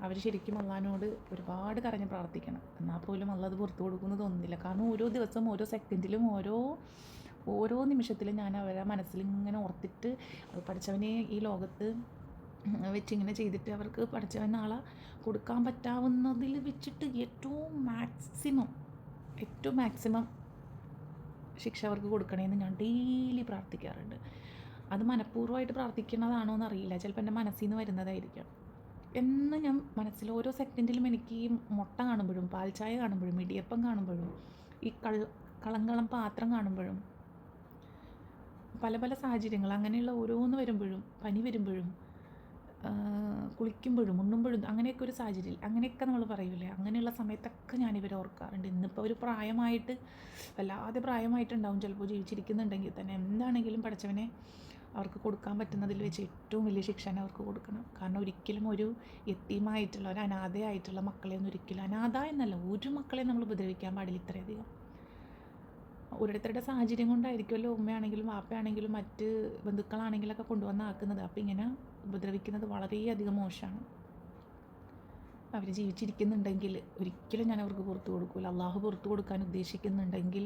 അവർ ശരിക്കും അള്ളഹാനോട് ഒരുപാട് കരഞ്ഞ് പ്രാർത്ഥിക്കണം. എന്നാൽ പോലും അള്ള അത് പുറത്തു കൊടുക്കുമെന്ന് തോന്നുന്നില്ല. കാരണം ഓരോ ദിവസവും ഓരോ സെക്കൻഡിലും ഓരോ ഓരോ നിമിഷത്തിലും ഞാൻ അവരെ മനസ്സിൽ ഇങ്ങനെ ഓർത്തിട്ട് പഠിച്ചവനെ ഈ ലോകത്ത് വെച്ചിങ്ങനെ ചെയ്തിട്ട് അവർക്ക് പഠിച്ചവൻ നാളെ കൊടുക്കാൻ പറ്റാവുന്നതിൽ വെച്ചിട്ട് ഏറ്റവും മാക്സിമം ഏറ്റവും മാക്സിമം ശിക്ഷ അവർക്ക് കൊടുക്കണമെന്ന് ഞാൻ ഡെയിലി പ്രാർത്ഥിക്കാറുണ്ട്. അത് മനഃപൂർവമായിട്ട് പ്രാർത്ഥിക്കുന്നതാണോ എന്നറിയില്ല. ചിലപ്പോൾ എന്റെ മനസ്സിൽ നിന്ന് വരുന്നതായിരിക്കാം. എന്ന് ഞാൻ മനസ്സിൽ ഓരോ സെക്കൻഡിലും എനിക്ക് ഈ മുട്ട കാണുമ്പോഴും പാൽച്ചായ കാണുമ്പോഴും ഇടിയപ്പം കാണുമ്പോഴും ഈ കള കളങ്കളം പാത്രം കാണുമ്പോഴും പല പല സാഹചര്യങ്ങൾ അങ്ങനെയുള്ള ഓരോന്ന് വരുമ്പോഴും പനി വരുമ്പോഴും കുളിക്കുമ്പോഴും ഉണ്ണുമ്പോഴും അങ്ങനെയൊക്കെ ഒരു സാഹചര്യം അങ്ങനെയൊക്കെ നമ്മൾ പറയൂലേ? അങ്ങനെയുള്ള സമയത്തൊക്കെ ഞാനിവരെ ഓർക്കാറുണ്ട്. ഇന്നിപ്പോൾ ഒരു പ്രായമായിട്ട് വല്ലാതെ പ്രായമായിട്ടുണ്ടാവും ചിലപ്പോൾ ജീവിച്ചിരിക്കുന്നുണ്ടെങ്കിൽ തന്നെ. എന്താണെങ്കിലും പഠിച്ചവനെ അവർക്ക് കൊടുക്കാൻ പറ്റുന്നതിൽ വെച്ച് ഏറ്റവും വലിയ ശിക്ഷ അവർക്ക് കൊടുക്കണം. കാരണം ഒരിക്കലും ഒരു എത്തിയുമായിട്ടുള്ള ഒരു അനാഥയായിട്ടുള്ള മക്കളെ ഒന്നും ഒരിക്കലും അനാഥ എന്നല്ല ഒരു മക്കളെ നമ്മൾ ഉപദ്രവിക്കാൻ പാടില്ല ഇത്രയധികം. ഓരോരുത്തരുടെ സാഹചര്യം കൊണ്ടായിരിക്കുമല്ലോ ഉമ്മയാണെങ്കിലും വാപ്പയാണെങ്കിലും മറ്റ് ബന്ധുക്കളാണെങ്കിലൊക്കെ കൊണ്ടുവന്ന് ആക്കുന്നത്. അപ്പോൾ ഇങ്ങനെ ഉപദ്രവിക്കുന്നത് വളരെയധികം മോശമാണ്. അവർ ജീവിച്ചിരിക്കുന്നുണ്ടെങ്കിൽ ഒരിക്കലും ഞാൻ അവർക്ക് പുറത്തു കൊടുക്കില്ല അള്ളാഹു പുറത്തു കൊടുക്കാൻ ഉദ്ദേശിക്കുന്നുണ്ടെങ്കിൽ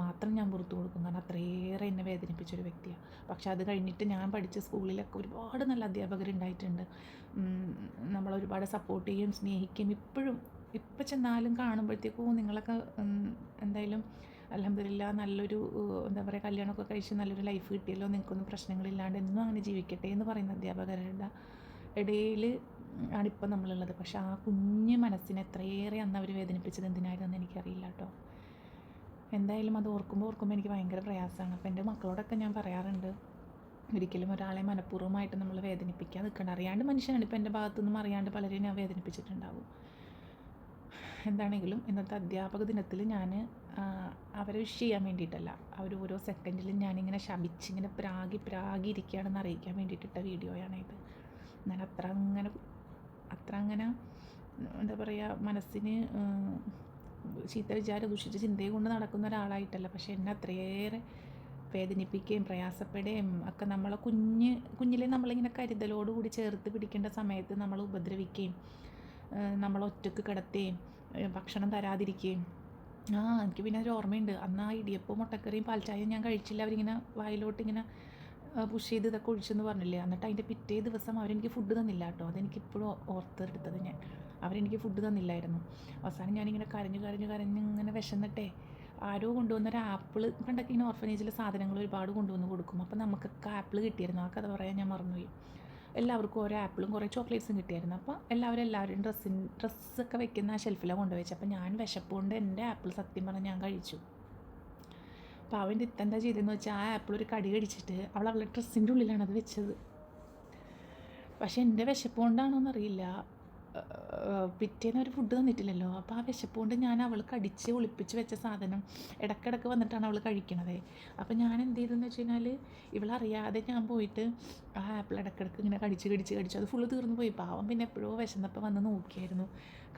മാത്രം ഞാൻ പുറത്തു കൊടുക്കും. കാരണം അത്രയേറെ എന്നെ വേദനിപ്പിച്ചൊരു വ്യക്തിയാണ് പക്ഷെ അത് കഴിഞ്ഞിട്ട് ഞാൻ പഠിച്ച സ്കൂളിലൊക്കെ ഒരുപാട് നല്ല അധ്യാപകരുണ്ടായിട്ടുണ്ട്. നമ്മളൊരുപാട് സപ്പോർട്ട് ചെയ്യും സ്നേഹിക്കും. ഇപ്പോഴും ഇപ്പം ചെന്നാലും കാണുമ്പോഴത്തേക്കും നിങ്ങളൊക്കെ എന്തായാലും അലഹമില്ല നല്ലൊരു എന്താ പറയുക കല്യാണമൊക്കെ കഴിച്ച് നല്ലൊരു ലൈഫ് കിട്ടിയല്ലോ നിങ്ങൾക്കൊന്നും പ്രശ്നങ്ങളില്ലാണ്ട് എന്നും അങ്ങനെ ജീവിക്കട്ടെ എന്ന് പറയുന്ന അധ്യാപകരുടെ ഇടയിൽ ആണിപ്പോൾ നമ്മളുള്ളത്. പക്ഷെ ആ കുഞ്ഞ് മനസ്സിനെ എത്രയേറെ അന്ന് അവർ വേദനിപ്പിച്ചത് എന്തിനായിരുന്നു എനിക്കറിയില്ല കേട്ടോ. എന്തായാലും അത് ഓർക്കുമ്പോൾ ഓർക്കുമ്പോൾ എനിക്ക് ഭയങ്കര പ്രയാസമാണ്. അപ്പോൾ എന്റെ മക്കളോടൊക്കെ ഞാൻ പറയാറുണ്ട് ഒരിക്കലും ഒരാളെ മനഃപൂർവമായിട്ട് നമ്മൾ വേദനിപ്പിക്കാൻ നിൽക്കണം അറിയാണ്ട് മനുഷ്യനാണ്. ഇപ്പോൾ എന്റെ ഭാഗത്തുനിന്നും അറിയാണ്ട് പലരെയും ഞാൻ വേദനിപ്പിച്ചിട്ടുണ്ടാവും. എന്താണെങ്കിലും ഇന്നത്തെ അധ്യാപക ദിനത്തിൽ ഞാൻ അവരെ വിഷ് ചെയ്യാൻ വേണ്ടിയിട്ടല്ല. അവർ ഓരോ സെക്കൻഡിലും ഞാനിങ്ങനെ ശമിച്ചിങ്ങനെ പ്രാഗി പ്രാഗി ഇരിക്കുകയാണെന്ന് അറിയിക്കാൻ വേണ്ടിയിട്ടിട്ട വീഡിയോയാണ് ഇത്. ഞാൻ അത്ര അങ്ങനെ അത്ര അങ്ങനെ എന്താ പറയുക മനസ്സിന് ചീത്ത വിചാരം ദുഷിച്ച ചിന്തയും കൊണ്ട് നടക്കുന്ന ഒരാളായിട്ടല്ല. പക്ഷേ എന്നെ അത്രയേറെ വേദനിപ്പിക്കുകയും പ്രയാസപ്പെടുകയും ഒക്കെ നമ്മളെ കുഞ്ഞ് കുഞ്ഞിലെ നമ്മളിങ്ങനെ കരുതലോടുകൂടി ചേർത്ത് പിടിക്കേണ്ട സമയത്ത് നമ്മൾ ഉപദ്രവിക്കുകയും നമ്മളൊറ്റക്ക് കിടത്തുകയും ഭക്ഷണം തരാതിരിക്കുകയും ആ എനിക്ക് പിന്നെ ഒരു ഓർമ്മയുണ്ട്. അന്ന് ആ ഇടിയപ്പവും മുട്ടക്കറിയും പാൽച്ചായയും ഞാൻ കഴിച്ചില്ല. അവരിങ്ങനെ വായിലോട്ട് ഇങ്ങനെ പുഷ് ചെയ്ത് ഇതൊക്കെ ഒഴിച്ചെന്ന് പറഞ്ഞില്ലേ? എന്നിട്ട് അതിന്റെ പിറ്റേ ദിവസം അവരെനിക്ക് ഫുഡ് തന്നില്ല കേട്ടോ. അതെനിക്കിപ്പോഴും ഓർത്തെടുത്തത് ഞാൻ. അവരെനിക്ക് ഫുഡ് തന്നില്ലായിരുന്നു. അവസാനം ഞാനിങ്ങനെ കരഞ്ഞു കരഞ്ഞു കരഞ്ഞ് ഇങ്ങനെ വിശന്നിട്ടേ ആരോ കൊണ്ടുവന്നൊരു ആപ്പിൾ പണ്ടൊക്കെ ഇങ്ങനെ ഓർഫനേജിൽ സാധനങ്ങൾ ഒരുപാട് കൊണ്ടുവന്ന് കൊടുക്കും. അപ്പോൾ നമുക്കൊക്കെ ആപ്പിൾ കിട്ടിയിരുന്നു. ആ കഥ പറയാൻ ഞാൻ മറന്നുപോയി. എല്ലാവർക്കും ഓരോ ആപ്പിളും കുറേ ചോക്ലേറ്റ്സും കിട്ടിയായിരുന്നു. അപ്പോൾ എല്ലാവരും എല്ലാവരും ഡ്രസ്സിൻ ഡ്രസ്സൊക്കെ വെക്കുന്ന ആ ഷെൽഫിലാണ് കൊണ്ടുവച്ചത് അപ്പോൾ ഞാൻ വിശപ്പ് കൊണ്ട് എന്റെ ആപ്പിൾ സത്യം പറഞ്ഞ് ഞാൻ കഴിച്ചു. അപ്പോൾ അവന്റെ ഇത്തെന്താ ചെയ്തതെന്ന് വെച്ചാൽ ആ ആപ്പിൾ ഒരു കടി കടിച്ചിട്ട് അവൾ അവളുടെ ഡ്രസ്സിന്റെ ഉള്ളിലാണ് അത് വെച്ചത്. പക്ഷേ എന്റെ വിശപ്പ് കൊണ്ടാണോ എന്നറിയില്ല പിറ്റേന്ന് ഒരു ഫുഡ് തന്നിട്ടില്ലല്ലോ. അപ്പോൾ ആ വിശപ്പ് കൊണ്ട് ഞാൻ അവൾക്ക് അടിച്ച് ഒളിപ്പിച്ച് വെച്ച സാധനം ഇടക്കിടക്ക് വന്നിട്ടാണ് അവൾ കഴിക്കണത്. അപ്പോൾ ഞാൻ എന്ത് ചെയ്തെന്ന് വെച്ച് കഴിഞ്ഞാൽ ഇവളറിയാതെ ഞാൻ പോയിട്ട് ആ ആപ്പിൾ ഇടക്കിടക്ക് ഇങ്ങനെ കടിച്ച് കടിച്ച് കടിച്ചു അത് ഫുള്ള് തീർന്നു പോയി. പാവം പിന്നെ എപ്പോഴോ വിശന്നപ്പോൾ വന്ന് നോക്കിയായിരുന്നു.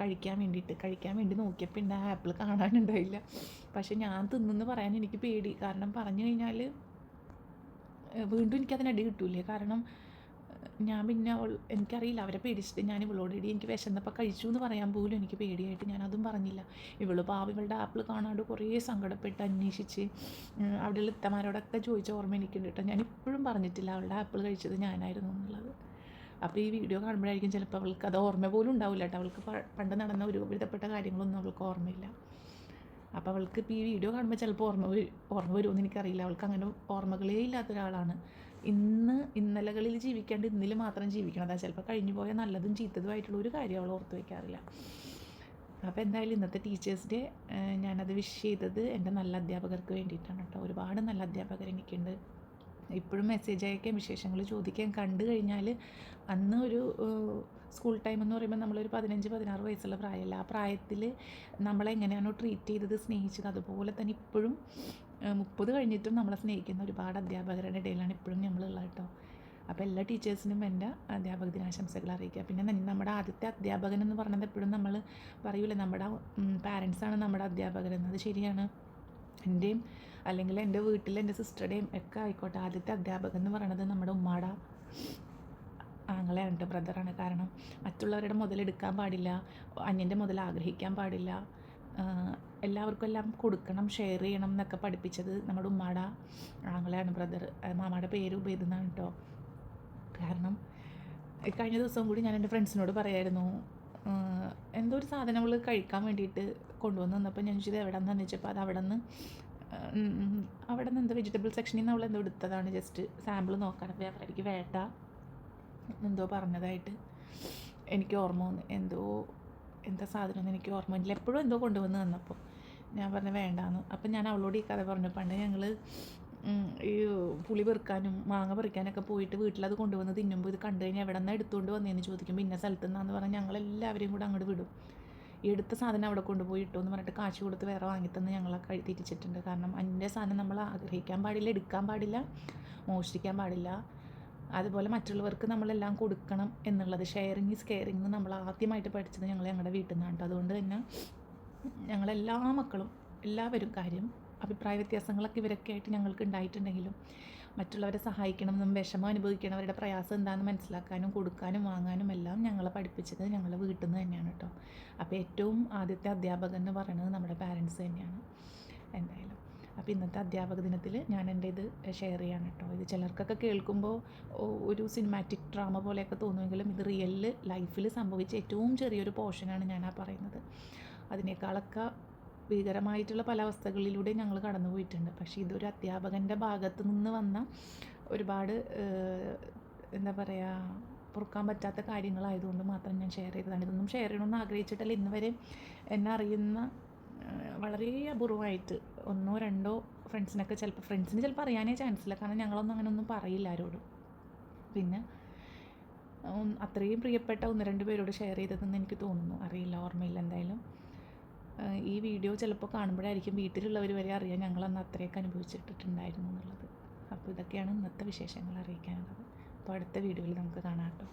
കഴിക്കാൻ വേണ്ടിയിട്ട് കഴിക്കാൻ വേണ്ടി നോക്കിയപ്പോൾ പിന്നെ ആ ആപ്പിൾ കാണാനുണ്ടായില്ല. പക്ഷേ ഞാൻ തിന്നെന്ന് പറയാൻ എനിക്ക് പേടി. കാരണം പറഞ്ഞു കഴിഞ്ഞാൽ വീണ്ടും എനിക്കതിനടി കിട്ടൂലേ. കാരണം ഞാൻ പിന്നെ അവൾ എനിക്കറിയില്ല അവരെ പേടിച്ചിട്ട് ഞാൻ ഇവളോട് ഇടി എനിക്ക് വിശന്നപ്പോൾ കഴിച്ചു എന്ന് പറയാൻ പോലും എനിക്ക് പേടിയായിട്ട് ഞാൻ അതും പറഞ്ഞില്ല. ഇവൾ പാവ ഇവളുടെ ആപ്പിൾ കാണാണ്ട് കുറേ സങ്കടപ്പെട്ട് അന്വേഷിച്ച് അവിടെയുള്ള ഇത്തമാരോടൊക്കെ ചോദിച്ച ഓർമ്മ എനിക്കുണ്ട് കേട്ടോ. ഞാൻ ഇപ്പോഴും പറഞ്ഞിട്ടില്ല അവളുടെ ആപ്പിൾ കഴിച്ചത് ഞാനായിരുന്നു എന്നുള്ളത്. അപ്പോൾ ഈ വീഡിയോ കാണുമ്പോഴായിരിക്കും ചിലപ്പോൾ അവൾക്ക് അത് ഓർമ്മ പോലും ഉണ്ടാവില്ല കേട്ടോ. അവൾക്ക് പണ്ട് നടന്ന ഒരു വിധപ്പെട്ട കാര്യങ്ങളൊന്നും അവൾക്ക് ഓർമ്മയില്ല. അപ്പോൾ അവൾക്ക് ഇപ്പോൾ ഈ വീഡിയോ കാണുമ്പോൾ ചിലപ്പോൾ ഓർമ്മ ഓർമ്മ വരുമെന്ന് എനിക്കറിയില്ല. അവൾക്ക് അങ്ങനെ ഓർമ്മകളേ ഇല്ലാത്ത ഒരാളാണ്. ഇന്ന് ഇന്നലകളിൽ ജീവിക്കാണ്ട് ഇന്നിൽ മാത്രം ജീവിക്കണം. അതാ ചിലപ്പോൾ കഴിഞ്ഞു പോയ നല്ലതും ചീത്തതുമായിട്ടുള്ള ഒരു കാര്യം അവൾ ഓർത്ത് വയ്ക്കാറില്ല അപ്പോൾ എന്തായാലും ഇന്നത്തെ ടീച്ചേഴ്സ് ഡേ ഞാനത് വിഷ് ചെയ്തത് എന്റെ നല്ല അധ്യാപകർക്ക് വേണ്ടിയിട്ടാണ് കേട്ടോ. ഒരുപാട് നല്ല അധ്യാപകർ എനിക്കുണ്ട്. ഇപ്പോഴും മെസ്സേജ് അയക്കാൻ വിശേഷങ്ങൾ ചോദിക്കാൻ കണ്ടു കഴിഞ്ഞാൽ അന്ന് ഒരു സ്കൂൾ ടൈം എന്ന് പറയുമ്പോൾ നമ്മളൊരു പതിനഞ്ച് പതിനാറ് വയസ്സുള്ള പ്രായമല്ല ആ പ്രായത്തിൽ നമ്മളെങ്ങനെയാണോ ട്രീറ്റ് ചെയ്തത് സ്നേഹിച്ചത് അതുപോലെ തന്നെ ഇപ്പോഴും മുപ്പത് കഴിഞ്ഞിട്ടും നമ്മളെ സ്നേഹിക്കുന്ന ഒരുപാട് അധ്യാപകരുടെ ഇടയിലാണ് ഇപ്പോഴും നമ്മളുള്ളത് കേട്ടോ അപ്പോൾ എല്ലാ ടീച്ചേഴ്സിനും എന്റെ അധ്യാപക ദിനാശംസകൾ അറിയിക്കുക. പിന്നെ നമ്മുടെ ആദ്യത്തെ അധ്യാപകൻ എന്ന് പറയുന്നത് എപ്പോഴും നമ്മൾ പറയൂലേ നമ്മുടെ പാരൻസാണ് നമ്മുടെ അധ്യാപകർ എന്നത് ശരിയാണ്. എന്റെയും അല്ലെങ്കിൽ എന്റെ വീട്ടിലെ എന്റെ സിസ്റ്ററുടെയും ഒക്കെ ആയിക്കോട്ടെ ആദ്യത്തെ അധ്യാപകൻ എന്ന് പറയുന്നത് നമ്മുടെ ഉമ്മാട. ആങ്ങളെയാണ് ബ്രദറാണ് കാരണം മറ്റുള്ളവരുടെ മുതലെടുക്കാൻ പാടില്ല അന്യന്റെ മുതൽ ആഗ്രഹിക്കാൻ പാടില്ല. എല്ലാവർക്കും എല്ലാം കൊടുക്കണം ഷെയർ ചെയ്യണം എന്നൊക്കെ പഠിപ്പിച്ചത് നമ്മുടെ ഉമ്മാട ആങ്ങളെയാണ് ബ്രദർ മാമയുടെ പേര് ഉപയോഗിക്കുന്നതാണ് കേട്ടോ. കാരണം കഴിഞ്ഞ ദിവസം കൂടി ഞാൻ എന്റെ ഫ്രണ്ട്സിനോട് പറയായിരുന്നു എന്തോ ഒരു സാധനം അവൾ കഴിക്കാൻ വേണ്ടിയിട്ട് കൊണ്ടുവന്ന് വന്നപ്പോൾ ഞാൻ ചോദിച്ചത് എവിടെ നിന്നാന്ന് വെച്ചപ്പോൾ അത് അവിടെ നിന്ന് അവിടെ നിന്ന് എന്താ വെജിറ്റബിൾ സെക്ഷനിൽ നിന്ന് അവൾ എന്തോ എടുത്തതാണ് ജസ്റ്റ് സാമ്പിൾ നോക്കാൻ അപ്പോൾ അവർക്ക് വേണ്ട. എന്തോ പറഞ്ഞതായിട്ട് എനിക്ക് ഓർമ്മ വന്നു. എന്തോ എന്താ സാധനം എനിക്ക് ഓർമ്മ വന്നില്ല. എപ്പോഴും എന്തോ കൊണ്ടുവന്ന് തന്നപ്പോൾ ഞാൻ പറഞ്ഞു വേണ്ടാന്ന്. അപ്പം ഞാൻ അവളോട് ഈ കഥ പറഞ്ഞു. പണ്ട് ഞങ്ങൾ ഈ പുളി പെറുക്കാനും മാങ്ങ പറിക്കാനൊക്കെ പോയിട്ട് വീട്ടിലത് കൊണ്ടുവന്ന് തിന്നുമ്പോൾ ഇത് കണ്ടു കഴിഞ്ഞാൽ എവിടെ നിന്നാണ് എടുത്തുകൊണ്ട് വന്നതെന്ന് ചോദിക്കുമ്പോൾ ഇന്ന സ്ഥലത്ത് നിന്നാന്ന് പറഞ്ഞാൽ ഞങ്ങളെല്ലാവരെയും കൂടെ അങ്ങോട്ട് വിടും. എടുത്ത സാധനം അവിടെ കൊണ്ടുപോയി ഇട്ടു എന്ന് പറഞ്ഞിട്ട് കാശ് കൊടുത്ത് വേറെ വാങ്ങിത്തന്ന് ഞങ്ങളെ കഴി തിരിച്ചിട്ടുണ്ട്. കാരണം അതിന്റെ സാധനം നമ്മൾ ആഗ്രഹിക്കാൻ പാടില്ല എടുക്കാൻ പാടില്ല മോഷ്ടിക്കാൻ പാടില്ല. അതുപോലെ മറ്റുള്ളവർക്ക് നമ്മളെല്ലാം കൊടുക്കണം എന്നുള്ളത്. ഷെയറിങ് ഈസ് കെയറിങ് നമ്മൾ ആദ്യമായിട്ട് പഠിച്ചത് ഞങ്ങൾ ഞങ്ങളുടെ വീട്ടിൽ നിന്നാണ് കേട്ടോ അതുകൊണ്ട് തന്നെ ഞങ്ങളെല്ലാ മക്കളും എല്ലാവരും കാര്യം അഭിപ്രായ വ്യത്യാസങ്ങളൊക്കെ ഇവരൊക്കെ ആയിട്ട് ഞങ്ങൾക്ക് ഉണ്ടായിട്ടുണ്ടെങ്കിലും മറ്റുള്ളവരെ സഹായിക്കണമെന്നും വിഷമം അനുഭവിക്കണവരുടെ പ്രയാസം എന്താണെന്ന് മനസ്സിലാക്കാനും കൊടുക്കാനും വാങ്ങാനും എല്ലാം ഞങ്ങളെ പഠിപ്പിച്ചത് ഞങ്ങളുടെ വീട്ടിൽ നിന്ന് തന്നെയാണ് കേട്ടോ അപ്പോൾ ഏറ്റവും ആദ്യത്തെ അധ്യാപകൻ എന്ന് പറയുന്നത് നമ്മുടെ പാരൻസ് തന്നെയാണ്. എന്തായാലും അപ്പോൾ ഇന്നത്തെ അധ്യാപക ദിനത്തിൽ ഞാൻ എന്റെ ഇത് ഷെയർ ചെയ്യാണ് കേട്ടോ ഇത് ചിലർക്കൊക്കെ കേൾക്കുമ്പോൾ ഒരു സിനിമാറ്റിക് ഡ്രാമ പോലെയൊക്കെ തോന്നുമെങ്കിലും ഇത് റിയലിൽ ലൈഫിൽ സംഭവിച്ച ഏറ്റവും ചെറിയൊരു പോർഷനാണ് ഞാൻ ആ പറയുന്നത്. അതിനേക്കാളൊക്കെ ഭീകരമായിട്ടുള്ള പല അവസ്ഥകളിലൂടെ ഞങ്ങൾ കടന്നു പോയിട്ടുണ്ട്. പക്ഷേ ഇതൊരു അധ്യാപകന്റെ ഭാഗത്തു നിന്ന് വന്ന ഒരുപാട് എന്താ പറയുക പൊറുക്കാൻ പറ്റാത്ത കാര്യങ്ങളായതുകൊണ്ട് മാത്രം ഞാൻ ഷെയർ ചെയ്തതാണ്. ഇതൊന്നും ഷെയർ ചെയ്യണമെന്ന് ആഗ്രഹിച്ചിട്ടല്ല. ഇന്ന് വരെ എന്നെ അറിയുന്ന വളരെ അപൂർവമായിട്ട് ഒന്നോ രണ്ടോ ഫ്രണ്ട്സിനൊക്കെ ചിലപ്പോൾ ഫ്രണ്ട്സിന് ചിലപ്പോൾ അറിയാനേ ചാൻസ് ഇല്ല. കാരണം ഞങ്ങളൊന്നും അങ്ങനെ ഒന്നും പറയില്ല ആരോടും. പിന്നെ അത്രയും പ്രിയപ്പെട്ട ഒന്ന് രണ്ട് പേരോട് ഷെയർ ചെയ്തതെന്ന് എനിക്ക് തോന്നുന്നു. അറിയില്ല ഓർമ്മയില്ല എന്തായാലും. ഈ വീഡിയോ ചിലപ്പോൾ കാണുമ്പോഴായിരിക്കും വീട്ടിലുള്ളവർ വരെ അറിയാൻ ഞങ്ങളന്ന് അത്രയൊക്കെ അനുഭവിച്ചിട്ടുണ്ടായിരുന്നു എന്നുള്ളത്. അപ്പോൾ ഇതൊക്കെയാണ് ഇന്നത്തെ വിശേഷങ്ങൾ അറിയിക്കാനുള്ളത്. അപ്പോൾ അടുത്ത വീഡിയോയിൽ നമുക്ക് കാണാം കേട്ടോ.